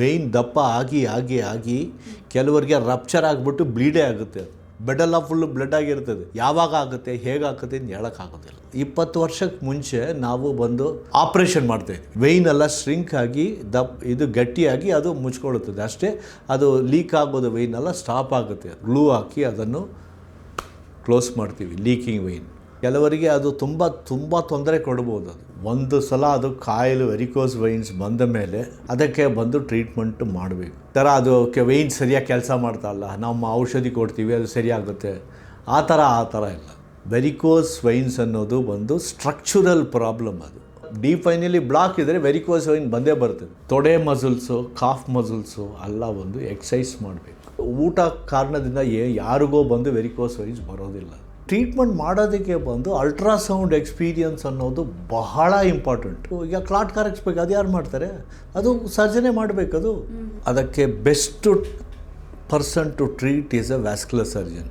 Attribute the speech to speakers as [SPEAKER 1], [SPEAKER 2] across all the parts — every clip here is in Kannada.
[SPEAKER 1] ವೆಯ್ನ್ ದಪ್ಪ ಆಗಿ ಆಗಿ ಆಗಿ ಕೆಲವರಿಗೆ ರಪ್ಚರ್ ಆಗಿಬಿಟ್ಟು ಬ್ಲೀಡೇ ಆಗುತ್ತೆ. ಬೆಡೆಲ್ಲ ಫುಲ್ಲು ಬ್ಲಡ್ ಆಗಿರ್ತದೆ. ಯಾವಾಗ ಆಗುತ್ತೆ ಹೇಗಾಗುತ್ತೆ ಅಂತ ಹೇಳೋಕ್ಕಾಗೋದಿಲ್ಲ ಇಪ್ಪತ್ತು ವರ್ಷಕ್ಕೆ ಮುಂಚೆ ನಾವು ಬಂದು ಆಪ್ರೇಷನ್ ಮಾಡ್ತಾಯಿದ್ವಿ ವೆಯ್ನ್ ಎಲ್ಲ ಸ್ಟ್ರಿಂಕ್ ಆಗಿ, ದಪ್, ಇದು ಗಟ್ಟಿಯಾಗಿ ಅದು ಮುಚ್ಕೊಳ್ಳುತ್ತದೆ. ಅಷ್ಟೇ, ಅದು ಲೀಕ್ ಆಗೋದು ವೆಯ್ನ್ ಎಲ್ಲ ಸ್ಟಾಪ್ ಆಗುತ್ತೆ. ಗ್ಲೂ ಹಾಕಿ ಅದನ್ನು ಕ್ಲೋಸ್ ಮಾಡ್ತೀವಿ ಲೀಕಿಂಗ್ ವೆಯ್ನ್ ಕೆಲವರಿಗೆ ಅದು ತುಂಬ ತುಂಬ ತೊಂದರೆ ಕೊಡ್ಬೋದು ಅದು. ಒಂದು ಸಲ ಅದು ಕಾಯಿಲು ವೆರಿಕೋಸ್ ವೈನ್ಸ್ ಬಂದ ಮೇಲೆ ಅದಕ್ಕೆ ಬಂದು ಟ್ರೀಟ್ಮೆಂಟ್ ಮಾಡಬೇಕು. ಥರ ಅದು ವೈನ್ ಸರಿಯಾಗಿ ಕೆಲಸ ಮಾಡ್ತಾ ಇಲ್ಲ. ನಮ್ಮ ಔಷಧಿ ಕೊಡ್ತೀವಿ, ಅದು ಸರಿಯಾಗುತ್ತೆ. ಆ ಥರ ಆ ಥರ ಇಲ್ಲ. ವೆರಿಕೋಸ್ ವೈನ್ಸ್ ಅನ್ನೋದು ಒಂದು ಸ್ಟ್ರಕ್ಚರಲ್ ಪ್ರಾಬ್ಲಮ್ ಅದು. ಡೀಪ್ ವೈನಲ್ಲಿ ಬ್ಲಾಕ್ ಇದ್ದರೆ ವೆರಿಕೋಸ್ ವೈನ್ ಬಂದೇ ಬರ್ತದೆ ತೊಡೆ ಮಸಲ್ಸು ಕಾಫ್ ಮಸಲ್ಸು ಎಲ್ಲ ಒಂದು ಎಕ್ಸಸೈಸ್ ಮಾಡಬೇಕು. ಊಟ ಕಾರಣದಿಂದ ಏ, ಯಾರಿಗೋ ಬಂದು ವೆರಿಕೋಸ್ ವೈನ್ಸ್ ಬರೋದಿಲ್ಲ. ಟ್ರೀಟ್ಮೆಂಟ್ ಮಾಡೋದಕ್ಕೆ ಬಂದು ಅಲ್ಟ್ರಾಸೌಂಡ್ ಎಕ್ಸ್ಪೀರಿಯನ್ಸ್ ಅನ್ನೋದು ಬಹಳ ಇಂಪಾರ್ಟೆಂಟು ಈಗ ಕ್ಲಾಟ್ ಕರಗಿಸ್ಬೇಕು ಅದು ಯಾರು ಮಾಡ್ತಾರೆ? ಅದು ಸರ್ಜನೆ ಮಾಡಬೇಕದು. ಅದಕ್ಕೆ best person to treat is a vascular surgeon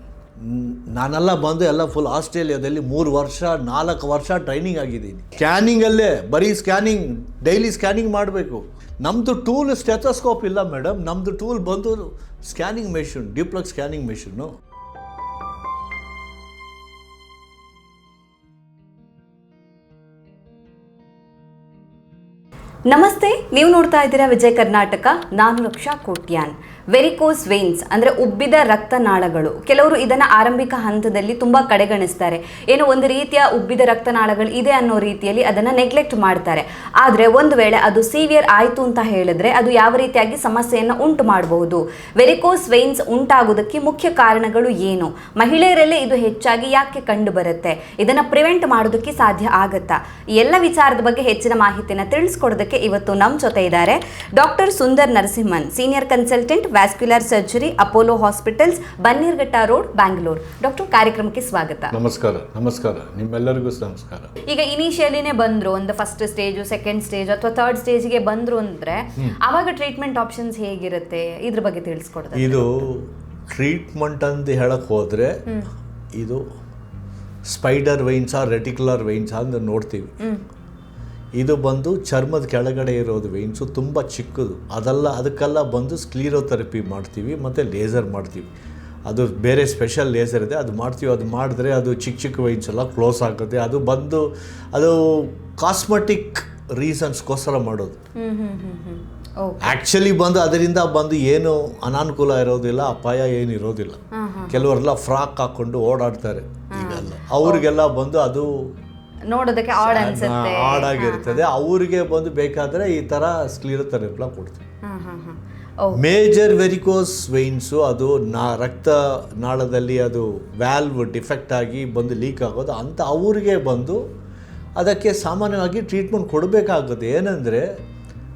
[SPEAKER 1] ನಾನೆಲ್ಲ ಬಂದು ಎಲ್ಲ ಫುಲ್ ಆಸ್ಟ್ರೇಲಿಯಾದಲ್ಲಿ ಮೂರು ವರ್ಷ ನಾಲ್ಕು ವರ್ಷ ಟ್ರೈನಿಂಗ್ ಆಗಿದ್ದೀನಿ. ಸ್ಕ್ಯಾನಿಂಗಲ್ಲೇ ಬರೀ ಸ್ಕ್ಯಾನಿಂಗ್ ಡೈಲಿ ಸ್ಕ್ಯಾನಿಂಗ್ ಮಾಡಬೇಕು. ನಮ್ಮದು ಟೂಲ್ ಸ್ಟೆಥೋಸ್ಕೋಪ್ ಇಲ್ಲ ಮೇಡಮ್ ನಮ್ಮದು ಟೂಲ್ ಬಂದು ಸ್ಕ್ಯಾನಿಂಗ್ ಮೆಷಿನ್ ಡಿಪ್ಲಕ್ ಸ್ಕ್ಯಾನಿಂಗ್ ಮೆಷಿನ್ನು
[SPEAKER 2] ನಮಸ್ತೆ ನೀವು ನೋಡ್ತಾ ಇದ್ದೀರಾ ವಿಜಯ ಕರ್ನಾಟಕ. ನಾನು ರಕ್ಷಾ ಕೋಟ್ಯಾನ್. ವೆರಿಕೋಸ್ ವೇನ್ಸ್ ಅಂದರೆ ಉಬ್ಬಿದ ರಕ್ತನಾಳಗಳು. ಕೆಲವರು ಇದನ್ನು ಆರಂಭಿಕ ಹಂತದಲ್ಲಿ ತುಂಬ ಕಡೆಗಣಿಸ್ತಾರೆ. ಏನೋ ಒಂದು ರೀತಿಯ ಉಬ್ಬಿದ ರಕ್ತನಾಳಗಳು ಇದೆ ಅನ್ನೋ ರೀತಿಯಲ್ಲಿ ಅದನ್ನು ನೆಗ್ಲೆಕ್ಟ್ ಮಾಡ್ತಾರೆ. ಆದರೆ ಒಂದು ವೇಳೆ ಅದು ಸೀವಿಯರ್ ಆಯಿತು ಅಂತ ಹೇಳಿದ್ರೆ ಅದು ಯಾವ ರೀತಿಯಾಗಿ ಸಮಸ್ಯೆಯನ್ನು ಉಂಟು ಮಾಡಬಹುದು? ವೆರಿಕೋಸ್ ವೇನ್ಸ್ ಉಂಟಾಗೋದಕ್ಕೆ ಮುಖ್ಯ ಕಾರಣಗಳು ಏನು? ಮಹಿಳೆಯರಲ್ಲೇ ಇದು ಹೆಚ್ಚಾಗಿ ಯಾಕೆ ಕಂಡು ಬರುತ್ತೆ ಇದನ್ನು ಪ್ರಿವೆಂಟ್ ಮಾಡೋದಕ್ಕೆ ಸಾಧ್ಯ ಆಗತ್ತಾ? ಎಲ್ಲ ವಿಚಾರದ ಬಗ್ಗೆ ಹೆಚ್ಚಿನ ಮಾಹಿತಿಯನ್ನು ತಿಳಿಸ್ಕೊಡೋದಕ್ಕೆ ಇವತ್ತು ನಮ್ಮ ಜೊತೆ ಇದ್ದಾರೆ doctor Sundar Narasimhan senior consultant vascular surgery Apollo hospitals Bannerghatta road Bangalore doctor ಕಾರ್ಯಕ್ರಮಕ್ಕೆ ಸ್ವಾಗತ.
[SPEAKER 1] ನಮಸ್ಕಾರ ನಮಸ್ಕಾರ. ನಿಮ್ಮೆಲ್ಲರಿಗೂ ನಮಸ್ಕಾರ.
[SPEAKER 2] ಈಗ ಇನಿಷಿಯಲಿನೇ ಬಂದ್ರು ಒಂದು ಫಸ್ಟ್ ಸ್ಟೇಜ್ ಸೆಕೆಂಡ್ ಸ್ಟೇಜ್ ಅಥವಾ ಥರ್ಡ್ ಸ್ಟೇಜ್ಗೆ ಬಂದ್ರು ಅಂದ್ರೆ ಅವಾಗ ಟ್ರೀಟ್ಮೆಂಟ್ ಆಪ್ಷನ್ಸ್ ಹೇಗಿರುತ್ತೆ? ಇದ್ರ ಬಗ್ಗೆ ತಿಳಿಸ್ಕೊಡ್ತಾರೆ
[SPEAKER 1] ಇದು ಟ್ರೀಟ್ಮೆಂಟ್ ಅಂತ ಹೇಳಕ್ ಹೋದ್ರೆ ಇದು ಸ್ಪೈಡರ್ ವೈನ್ಸಾ ರೆಟಿಕ್ಯುಲರ್ ವೈನ್ಸಾ ಅಂತ ನೋಡ್ತೀವಿ. ಇದು ಬಂದು ಚರ್ಮದ ಕೆಳಗಡೆ ಇರೋದು ವೈನ್ಸು ತುಂಬ ಚಿಕ್ಕದು. ಅದೆಲ್ಲ ಅದಕ್ಕೆಲ್ಲ ಬಂದು ಸ್ಕ್ಲೀರೋಥೆರಪಿ ಮಾಡ್ತೀವಿ ಮತ್ತು ಲೇಸರ್ ಮಾಡ್ತೀವಿ. ಅದು ಬೇರೆ ಸ್ಪೆಷಲ್ ಲೇಸರ್ ಇದೆ. ಅದು ಮಾಡ್ತೀವಿ ಅದು ಮಾಡಿದ್ರೆ ಅದು ಚಿಕ್ಕ ಚಿಕ್ಕ ವೈನ್ಸ್ ಎಲ್ಲ ಕ್ಲೋಸ್ ಆಗುತ್ತೆ. ಅದು ಬಂದು ಅದು ಕಾಸ್ಮೆಟಿಕ್ ರೀಸನ್ಸ್ಗೋಸ್ಕರ ಮಾಡೋದು. ಆ್ಯಕ್ಚುಲಿ ಬಂದು ಅದರಿಂದ ಬಂದು ಏನು ಅನಾನುಕೂಲ ಇರೋದಿಲ್ಲ ಅಪಾಯ ಏನು ಇರೋದಿಲ್ಲ. ಕೆಲವರೆಲ್ಲ ಫ್ರಾಕ್ ಹಾಕ್ಕೊಂಡು ಓಡಾಡ್ತಾರೆ. ಈಗೆಲ್ಲ. ಅವ್ರಿಗೆಲ್ಲ ಬಂದು ಅದು
[SPEAKER 2] ನೋಡೋದಕ್ಕೆ ಆಡ್ ಅನ್ಸುತ್ತೆ.
[SPEAKER 1] ಆಗಿರ್ತದೆ. ಅವರಿಗೆ ಬಂದು ಬೇಕಾದರೆ ಈ ಥರ ಕೊಡ್ತೀವಿ.
[SPEAKER 2] ಹ್ಮ್ ಹ್ಮ್ ಓ.
[SPEAKER 1] ಮೇಜರ್ ವೆರಿಕೋಸ್ ವೈನ್ಸು ಅದು ನಾ ರಕ್ತ ನಾಳದಲ್ಲಿ ಅದು ವ್ಯಾಲ್ವ್ ಡಿಫೆಕ್ಟ್ ಆಗಿ ಬಂದು ಲೀಕ್ ಆಗೋದು ಅಂತ ಅವರಿಗೆ ಬಂದು ಅದಕ್ಕೆ ಸಾಮಾನ್ಯವಾಗಿ ಟ್ರೀಟ್ಮೆಂಟ್ ಕೊಡಬೇಕಾಗುತ್ತೆ. ಏನಂದರೆ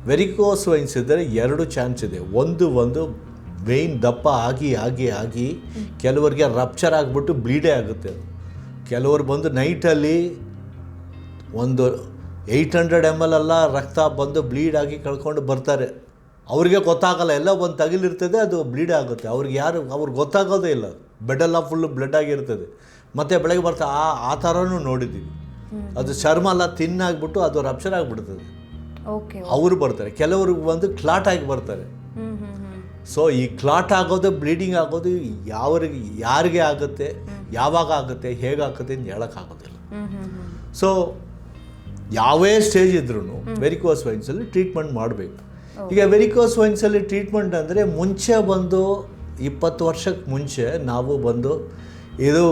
[SPEAKER 1] ವೆರಿಕೋಸ್ ವೈನ್ಸ್ ಇದ್ದರೆ ಎರಡು ಚಾನ್ಸ್ ಇದೆ. ಒಂದು ಒಂದು ವೈನ್ ದಪ್ಪ ಆಗಿ ಆಗಿ ಆಗಿ ಕೆಲವರಿಗೆ ರಪ್ಚರ್ ಆಗಿಬಿಟ್ಟು ಬ್ಲೀಡೇ ಆಗುತ್ತೆ ಅದು. ಕೆಲವರು ಬಂದು ನೈಟಲ್ಲಿ ಒಂದು ಏಯ್ಟ್ ಹಂಡ್ರೆಡ್ ಎಂ ಎಲ್ ಎಲ್ಲ ರಕ್ತ ಬಂದು ಬ್ಲೀಡ್ ಆಗಿ ಕಳ್ಕೊಂಡು ಬರ್ತಾರೆ. ಅವ್ರಿಗೆ ಗೊತ್ತಾಗಲ್ಲ ಎಲ್ಲ ಒಂದು ತಗಿಲಿರ್ತದೆ ಅದು ಬ್ಲೀಡ್ ಆಗುತ್ತೆ. ಅವ್ರಿಗೆ ಯಾರು ಅವ್ರಿಗೆ ಗೊತ್ತಾಗೋದೇ ಇಲ್ಲ. ಬೆಡ್ಡೆಲ್ಲ ಫುಲ್ಲು ಬ್ಲಡ್ ಆಗಿರ್ತದೆ. ಮತ್ತು ಬೆಳಗ್ಗೆ ಬರ್ತಾ ಆ ಆ ಥರನೂ ನೋಡಿದ್ದೀವಿ ಅದು ಚರ್ಮ ಎಲ್ಲ ತಿನ್ನಾಗ್ಬಿಟ್ಟು ಅದು ರಪ್ಚರ್ ಆಗಿಬಿಡ್ತದೆ.
[SPEAKER 2] ಓಕೆ
[SPEAKER 1] ಅವರು ಬರ್ತಾರೆ. ಕೆಲವರು ಬಂದು ಕ್ಲಾಟ್ ಆಗಿ ಬರ್ತಾರೆ. ಸೊ ಈ ಕ್ಲಾಟ್ ಆಗೋದು ಬ್ಲೀಡಿಂಗ್ ಆಗೋದು ಯಾವ್ರಿಗೆ ಯಾರಿಗೆ ಆಗುತ್ತೆ ಯಾವಾಗ ಆಗುತ್ತೆ ಹೇಗಾಗುತ್ತೆ ಅಂತ ಹೇಳೋಕ್ಕಾಗೋದಿಲ್ಲ. ಸೊ ಯಾವೇ ಸ್ಟೇಜ್ ಇದ್ರೂ ವೆರಿಕೋಸ್ ವೈನ್ಸಲ್ಲಿ ಟ್ರೀಟ್ಮೆಂಟ್ ಮಾಡಬೇಕು. ಈಗ ವೆರಿಕೋಸ್ ವೈನ್ಸಲ್ಲಿ ಟ್ರೀಟ್ಮೆಂಟ್ ಅಂದರೆ ಮುಂಚೆ ಬಂದು ಇಪ್ಪತ್ತು ವರ್ಷಕ್ಕೆ ಮುಂಚೆ ನಾವು ಬಂದು ಇದು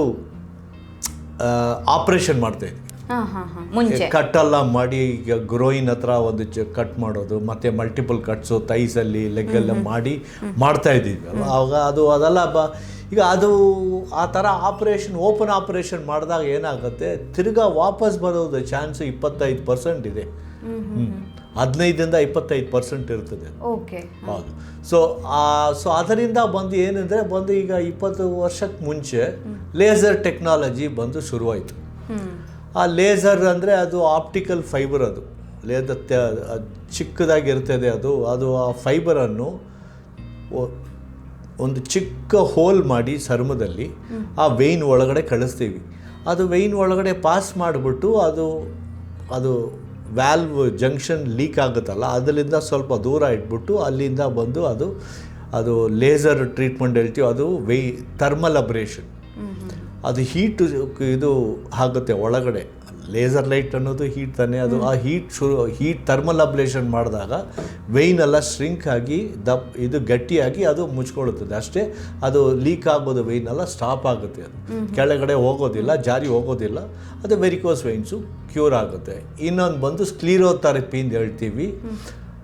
[SPEAKER 1] ಆಪ್ರೇಷನ್ ಮಾಡ್ತಾ
[SPEAKER 2] ಇದ್ವಿ. ಹಾ ಹಾ ಮುಂಚೆ.
[SPEAKER 1] ಕಟ್ಟೆಲ್ಲ ಮಾಡಿ ಈಗ ಗ್ರೋಯಿನ್ ಹತ್ರ ಒಂದು ಕಟ್ ಮಾಡೋದು ಮತ್ತೆ ಮಲ್ಟಿಪಲ್ ಕಟ್ಸು ತೈಸಲ್ಲಿ ಎಲ್ಲ ಮಾಡಿ ಮಾಡ್ತಾ ಇದ್ದೀವಿ ಅವಾಗ ಆವಾಗ ಅದು ಅದೆಲ್ಲ ಬ ಈಗ ಅದು ಆ ಥರ ಆಪ್ರೇಷನ್ ಓಪನ್ ಆಪ್ರೇಷನ್ ಮಾಡಿದಾಗ ಏನಾಗುತ್ತೆ? ತಿರ್ಗಾ ವಾಪಸ್ ಬರೋದು ಚಾನ್ಸ್ ಇಪ್ಪತ್ತೈದು ಪರ್ಸೆಂಟ್ ಇದೆ. ಹದಿನೈದರಿಂದ ಇಪ್ಪತ್ತೈದು ಪರ್ಸೆಂಟ್ ಇರ್ತದೆ.
[SPEAKER 2] ಓಕೆ.
[SPEAKER 1] ಹೌದು. ಸೊ ಸೊ ಅದರಿಂದ ಬಂದು ಏನಂದರೆ ಬಂದು ಈಗ ಇಪ್ಪತ್ತು ವರ್ಷಕ್ಕೆ ಮುಂಚೆ ಲೇಸರ್ ಟೆಕ್ನಾಲಜಿ ಬಂದು ಶುರುವಾಯಿತು. ಆ ಲೇಸರ್ ಅಂದರೆ ಅದು ಆಪ್ಟಿಕಲ್ ಫೈಬರ್ ಅದು. ಲೇದ ಚಿಕ್ಕದಾಗಿರ್ತದೆ ಅದು. ಅದು ಆ ಫೈಬರನ್ನು ಒಂದು ಚಿಕ್ಕ ಹೋಲ್ ಮಾಡಿ ಚರ್ಮದಲ್ಲಿ ಆ ವೆಯ್ನ್ ಒಳಗಡೆ ಕಳಿಸ್ತೀವಿ. ಅದು ವೆಯ್ನ್ ಒಳಗಡೆ ಪಾಸ್ ಮಾಡಿಬಿಟ್ಟು ಅದು ಅದು ವ್ಯಾಲ್ವ್ ಜಂಕ್ಷನ್ ಲೀಕ್ ಆಗುತ್ತಲ್ಲ ಅದರಿಂದ ಸ್ವಲ್ಪ ದೂರ ಇಟ್ಬಿಟ್ಟು ಅಲ್ಲಿಂದ ಬಂದು ಅದು ಅದು ಲೇಸರ್ ಟ್ರೀಟ್ಮೆಂಟ್ ಹೇಳ್ತೀವಿ ಅದು ವೈ ಥರ್ಮಲ್ ಅಬ್ರೇಷನ್ ಅದು ಹೀಟ್ ಇದು ಆಗುತ್ತೆ ಒಳಗಡೆ. ಲೇಸರ್ ಲೈಟ್ ಅನ್ನೋದು ಹೀಟ್ ತಾನೇ. ಅದು ಆ ಹೀಟ್ ಶುರು ಹೀಟ್ ಥರ್ಮಲ್ ಅಬ್ಲೇಷನ್ ಮಾಡಿದಾಗ ವೆಯ್ನ್ ಎಲ್ಲ ಶ್ರಿಂಕ್ ಆಗಿ ದಪ್ ಇದು ಗಟ್ಟಿಯಾಗಿ ಅದು ಮುಚ್ಕೊಳ್ಳುತ್ತದೆ. ಅಷ್ಟೇ ಅದು ಲೀಕ್ ಆಗೋದು ವೆಯ್ನ್ ಎಲ್ಲ ಸ್ಟಾಪ್ ಆಗುತ್ತೆ ಅದು. ಕೆಳಗಡೆ ಹೋಗೋದಿಲ್ಲ ಜಾರಿ ಹೋಗೋದಿಲ್ಲ. ಅದು ವೆರಿಕೋಸ್ ವೈನ್ಸು ಕ್ಯೂರ್ ಆಗುತ್ತೆ. ಇನ್ನೊಂದು ಬಂದು ಸ್ಕ್ಲೀರೋಥೆರಪಿ ಅಂತ ಹೇಳ್ತೀವಿ.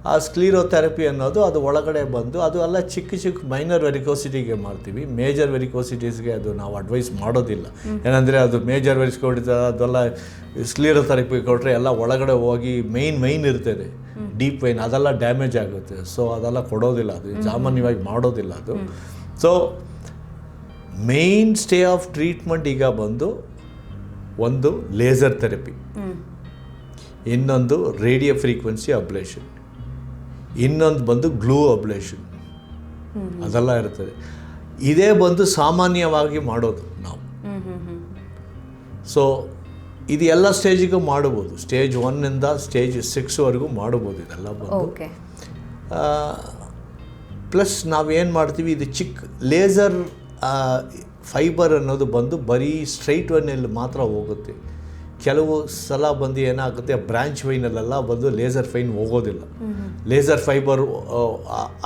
[SPEAKER 1] ಆ ಸ್ಕ್ಲೀರೋಥೆರಪಿ ಅನ್ನೋದು ಅದು ಒಳಗಡೆ ಬಂದು ಅದು ಎಲ್ಲ ಚಿಕ್ಕ ಚಿಕ್ಕ ಮೈನರ್ ವೆರಿಕೋಸಿಟಿಗೆ ಮಾಡ್ತೀವಿ. ಮೇಜರ್ ವೆರಿಕೋಸಿಟೀಸ್ಗೆ ಅದು ನಾವು ಅಡ್ವೈಸ್ ಮಾಡೋದಿಲ್ಲ. ಏನಂದರೆ ಅದು ಮೇಜರ್ ವೆರಿಕೋಸಿಟಿ ಅದೆಲ್ಲ ಸ್ಕ್ಲೀರೋಥೆರಪಿ ಕೊಟ್ಟರೆ ಎಲ್ಲ ಒಳಗಡೆ ಹೋಗಿ ಮೈನ್ ಮೈನ್ ಇರ್ತದೆ. ಡೀಪ್ ವೈನ್ ಅದೆಲ್ಲ ಡ್ಯಾಮೇಜ್ ಆಗುತ್ತೆ. ಸೊ ಅದೆಲ್ಲ ಕೊಡೋದಿಲ್ಲ ಅದು. ಸಾಮಾನ್ಯವಾಗಿ ಮಾಡೋದಿಲ್ಲ ಅದು. So main stay of treatment ಈಗ ಬಂದು ಒಂದು ಲೇಸರ್ ಥೆರಪಿ ಇನ್ನೊಂದು ರೇಡಿಯೋ ಫ್ರೀಕ್ವೆನ್ಸಿ ಅಬ್ಲೇಷನ್ ಇನ್ನೊಂದು ಬಂದು ಗ್ಲೂ ಅಬ್ಲೇಷನ್. ಅದೆಲ್ಲ ಇರ್ತದೆ. ಇದೇ ಬಂದು ಸಾಮಾನ್ಯವಾಗಿ ಮಾಡೋದು ನಾವು. ಸೊ ಇದು ಎಲ್ಲ ಸ್ಟೇಜಿಗೂ ಮಾಡ್ಬೋದು. ಸ್ಟೇಜ್ ಒನ್ನಿಂದ ಸ್ಟೇಜ್ ಸಿಕ್ಸ್ವರೆಗೂ ಮಾಡ್ಬೋದು ಇದೆಲ್ಲ ಬಂದು. ಪ್ಲಸ್ ನಾವೇನು ಮಾಡ್ತೀವಿ ಇದು ಚಿಕ್ಕ ಲೇಸರ್ ಫೈಬರ್ ಅನ್ನೋದು ಬಂದು ಬರೀ ಸ್ಟ್ರೈಟ್ ವನ್ನಲ್ಲಿ ಮಾತ್ರ ಹೋಗುತ್ತೆ. ಕೆಲವು ಸಲ ಬಂದು ಏನಾಗುತ್ತೆ ಬ್ರ್ಯಾಂಚ್ ವೈನಲ್ಲೆಲ್ಲ ಬಂದು ಲೇಸರ್ ಫೈನ್ ಹೋಗೋದಿಲ್ಲ. ಲೇಸರ್ ಫೈಬರ್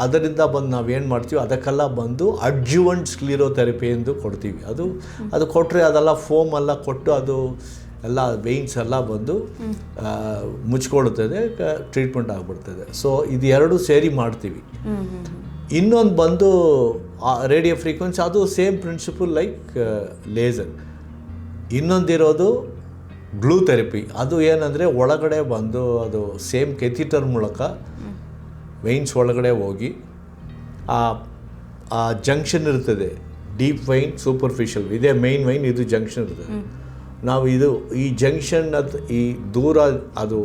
[SPEAKER 1] ಅದರಿಂದ ಬಂದು ನಾವೇನು ಮಾಡ್ತೀವಿ ಅದಕ್ಕೆಲ್ಲ ಬಂದು ಅಡ್ಜುವಂಟ್ ಸ್ಕ್ಲೀರೋಥೆರಪಿ ಎಂದು ಕೊಡ್ತೀವಿ. ಅದು ಅದು ಕೊಟ್ಟರೆ ಅದೆಲ್ಲ ಫೋಮ್ ಎಲ್ಲ ಕೊಟ್ಟು ಅದು ಎಲ್ಲ ವೆಯ್ನ್ಸ್ ಎಲ್ಲ ಬಂದು ಮುಚ್ಕೊಳ್ತದೆ ಟ್ರೀಟ್ಮೆಂಟ್ ಆಗಿಬಿಡ್ತದೆ. ಸೊ ಇದು ಎರಡು ಸೇರಿ ಮಾಡ್ತೀವಿ. ಇನ್ನೊಂದು ಬಂದು ರೇಡಿಯೋ ಫ್ರೀಕ್ವೆನ್ಸಿ ಅದು ಸೇಮ್ ಪ್ರಿನ್ಸಿಪಲ್ ಲೈಕ್ ಲೇಸರ್ ಇನ್ನೊಂದಿರೋದು ಗ್ಲೂ ಥೆರಪಿ ಅದು ಏನಂದರೆ ಒಳಗಡೆ ಬಂದು ಅದು ಸೇಮ್ ಕೆಥಿಟರ್ ಮೂಲಕ ವೈನ್ಸ್ ಒಳಗಡೆ ಹೋಗಿ ಆ ಆ ಜಂಕ್ಷನ್ ಇರ್ತದೆ. ಡೀಪ್ ವೈನ್ ಸೂಪರ್ಫಿಷಿಯಲ್ ಇದೇ ಮೈನ್ ವೈನ್ ಇದು ಜಂಕ್ಷನ್ ಇರ್ತದೆ. ನಾವು ಇದು ಈ ಜಂಕ್ಷನ್ ಅದು ಈ ದೂರ ಅದು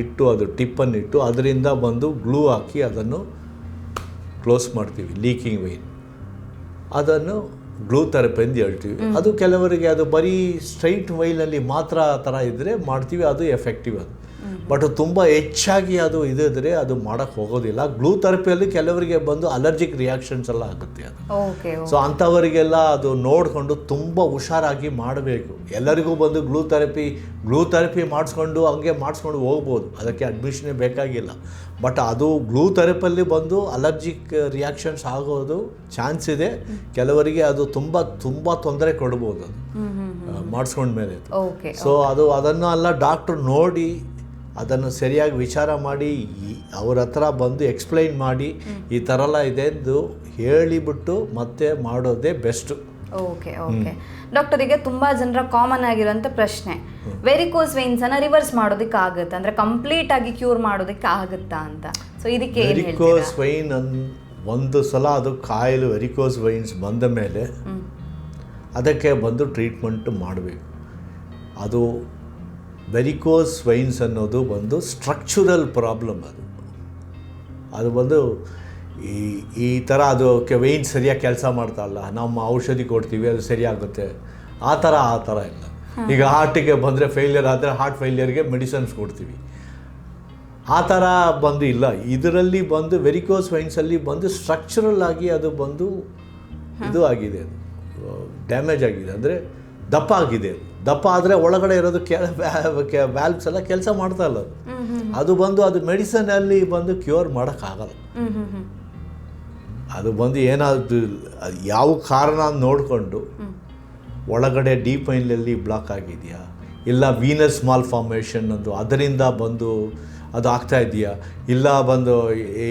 [SPEAKER 1] ಇಟ್ಟು ಅದು ಟಿಪ್ಪನ್ನು ಇಟ್ಟು ಅದರಿಂದ ಬಂದು ಗ್ಲೂ ಹಾಕಿ ಅದನ್ನು ಕ್ಲೋಸ್ ಮಾಡ್ತೀವಿ ಲೀಕಿಂಗ್ ವೈನ್ ಅದನ್ನು ಗ್ಲೂ ಥೆರಪಿ ಅಂತ ಹೇಳ್ತೀವಿ. ಅದು ಕೆಲವರಿಗೆ ಅದು ಬರೀ ಸ್ಟ್ರೈಟ್ ವೈಲಲ್ಲಿ ಮಾತ್ರ ಆ ಥರ ಇದ್ದರೆ ಮಾಡ್ತೀವಿ ಅದು ಎಫೆಕ್ಟಿವ್ ಅದು. ಬಟ್ ತುಂಬ ಹೆಚ್ಚಾಗಿ ಅದು ಇದಿದ್ರೆ ಅದು ಮಾಡೋಕ್ಕೆ ಹೋಗೋದಿಲ್ಲ. ಗ್ಲೂ ಥೆರಪಿಯಲ್ಲಿ ಕೆಲವರಿಗೆ ಬಂದು ಅಲರ್ಜಿಕ್ ರಿಯಾಕ್ಷನ್ಸ್ ಎಲ್ಲ ಆಗುತ್ತೆ ಅದು. ಸೊ ಅಂಥವರಿಗೆಲ್ಲ ಅದು ನೋಡಿಕೊಂಡು ತುಂಬ ಹುಷಾರಾಗಿ ಮಾಡಬೇಕು. ಎಲ್ಲರಿಗೂ ಬಂದು ಗ್ಲೂ ಥೆರಪಿ ಗ್ಲೂ ಥೆರಪಿ ಮಾಡಿಸ್ಕೊಂಡು ಹಂಗೆ ಮಾಡಿಸ್ಕೊಂಡು ಹೋಗ್ಬೋದು. ಅದಕ್ಕೆ ಅಡ್ಮಿಷನೇ ಬೇಕಾಗಿಲ್ಲ. ಬಟ್ ಅದು ಗ್ಲೂ ಥೆರಪಿಯಲ್ಲಿ ಬಂದು ಅಲರ್ಜಿಕ್ ರಿಯಾಕ್ಷನ್ಸ್ ಆಗೋದು ಚಾನ್ಸ್ ಇದೆ. ಕೆಲವರಿಗೆ ಅದು ತುಂಬ ತುಂಬ ತೊಂದರೆ ಕೊಡ್ಬೋದು ಅದು. ಮಾಡಿಸ್ಕೊಂಡ್ಮೇಲೆ ಸೊ ಅದು ಅದನ್ನು ಅಲ್ಲ ಡಾಕ್ಟ್ರು ನೋಡಿ ಅದನ್ನು ಸರಿಯಾಗಿ ವಿಚಾರ ಮಾಡಿ ಅವ್ರ ಹತ್ರ ಬಂದು ಎಕ್ಸ್ಪ್ಲೈನ್ ಮಾಡಿ ಈ ಥರ ಎಲ್ಲ ಇದೆ ಎಂದು ಹೇಳಿಬಿಟ್ಟು ಮತ್ತೆ ಮಾಡೋದೇ ಬೆಸ್ಟು
[SPEAKER 2] ಓಕೆ ಓಕೆ ಡಾಕ್ಟರ್ ತುಂಬ ತುಂಬಾ ಜನರ ಕಾಮನ್ ಆಗಿರೋಂಥ ಪ್ರಶ್ನೆ. ವೆರಿಕೋಸ್ ವೈನ್ಸ್ ಅನ್ನ ರಿವರ್ಸ್ ಮಾಡೋದಕ್ಕೆ ಆಗುತ್ತೆ? ಅಂದ್ರೆ ಕಂಪ್ಲೀಟ್ ಆಗಿ ಕ್ಯೂರ್ ಮಾಡೋದಕ್ಕೆ ಆಗುತ್ತಾ ಅಂತ. ಸೊ ಇದಕ್ಕೆ
[SPEAKER 1] ವೆರಿಕೋಸ್ ವೈನ್ ಅನ್ ಒಂದು ಸಲ ಅದು ಕಾಯಿಲೆ ವೆರಿಕೋಸ್ ವೈನ್ಸ್ ಬಂದ ಮೇಲೆ ಅದಕ್ಕೆ ಬಂದು ಟ್ರೀಟ್ಮೆಂಟ್ ಮಾಡಬೇಕು. ಅದು ವೆರಿಕೋಸ್ ವೈನ್ಸ್ ಅನ್ನೋದು ಒಂದು ಸ್ಟ್ರಕ್ಚುರಲ್ ಪ್ರಾಬ್ಲಮ್ ಅದು. ಅದು ಬಂದು ಈ ಈ ಥರ ಅದು ವೆಯ್ನ್ ಸರಿಯಾಗಿ ಕೆಲಸ ಮಾಡ್ತಾ ಇಲ್ಲ. ನಮ್ಮ ಔಷಧಿ ಕೊಡ್ತೀವಿ ಅದು ಸರಿಯಾಗುತ್ತೆ. ಆ ಥರ ಆ ಥರ ಇಲ್ಲ. ಈಗ ಹಾರ್ಟಿಗೆ ಬಂದರೆ ಫೇಲ್ಯೂರ್ ಆದರೆ ಹಾರ್ಟ್ ಫೇಲ್ಯರ್ಗೆ ಮೆಡಿಸನ್ಸ್ ಕೊಡ್ತೀವಿ. ಆ ಥರ ಬಂದು ಇಲ್ಲ. ಇದರಲ್ಲಿ ಬಂದು ವೆರಿಕೋಸ್ ವೈನ್ಸಲ್ಲಿ ಬಂದು ಸ್ಟ್ರಕ್ಚರಲ್ ಆಗಿ ಅದು ಬಂದು ಇದು ಆಗಿದೆ ಅದು. ಡ್ಯಾಮೇಜ್ ಆಗಿದೆ. ಅಂದರೆ ದಪ್ಪ ಆಗಿದೆ ಅದು. ದಪ್ಪ ಆದರೆ ಒಳಗಡೆ ಇರೋದು ಕೆ ವ್ಯಾಲ್ವ್ಸ್ ಎಲ್ಲ ಕೆಲಸ ಮಾಡ್ತಾ ಇಲ್ಲ ಅದು. ಅದು ಬಂದು ಅದು ಮೆಡಿಸನಲ್ಲಿ ಬಂದು ಕ್ಯೂರ್ ಮಾಡೋಕ್ಕಾಗಲ್ಲ. ಅದು ಬಂದು ಏನಾದ್ರು ಅದು ಯಾವ ಕಾರಣ ನೋಡಿಕೊಂಡು ಒಳಗಡೆ ಡೀಪ್ ವೈನಲ್ಲಿ ಬ್ಲಾಕ್ ಆಗಿದೆಯಾ? ಇಲ್ಲ ವೀನಸ್ ಮಾಲ್ ಫಾರ್ಮೇಷನ್ ಒಂದು ಅದರಿಂದ ಬಂದು ಅದು ಆಗ್ತಾ ಇದೆಯಾ? ಇಲ್ಲ ಬಂದು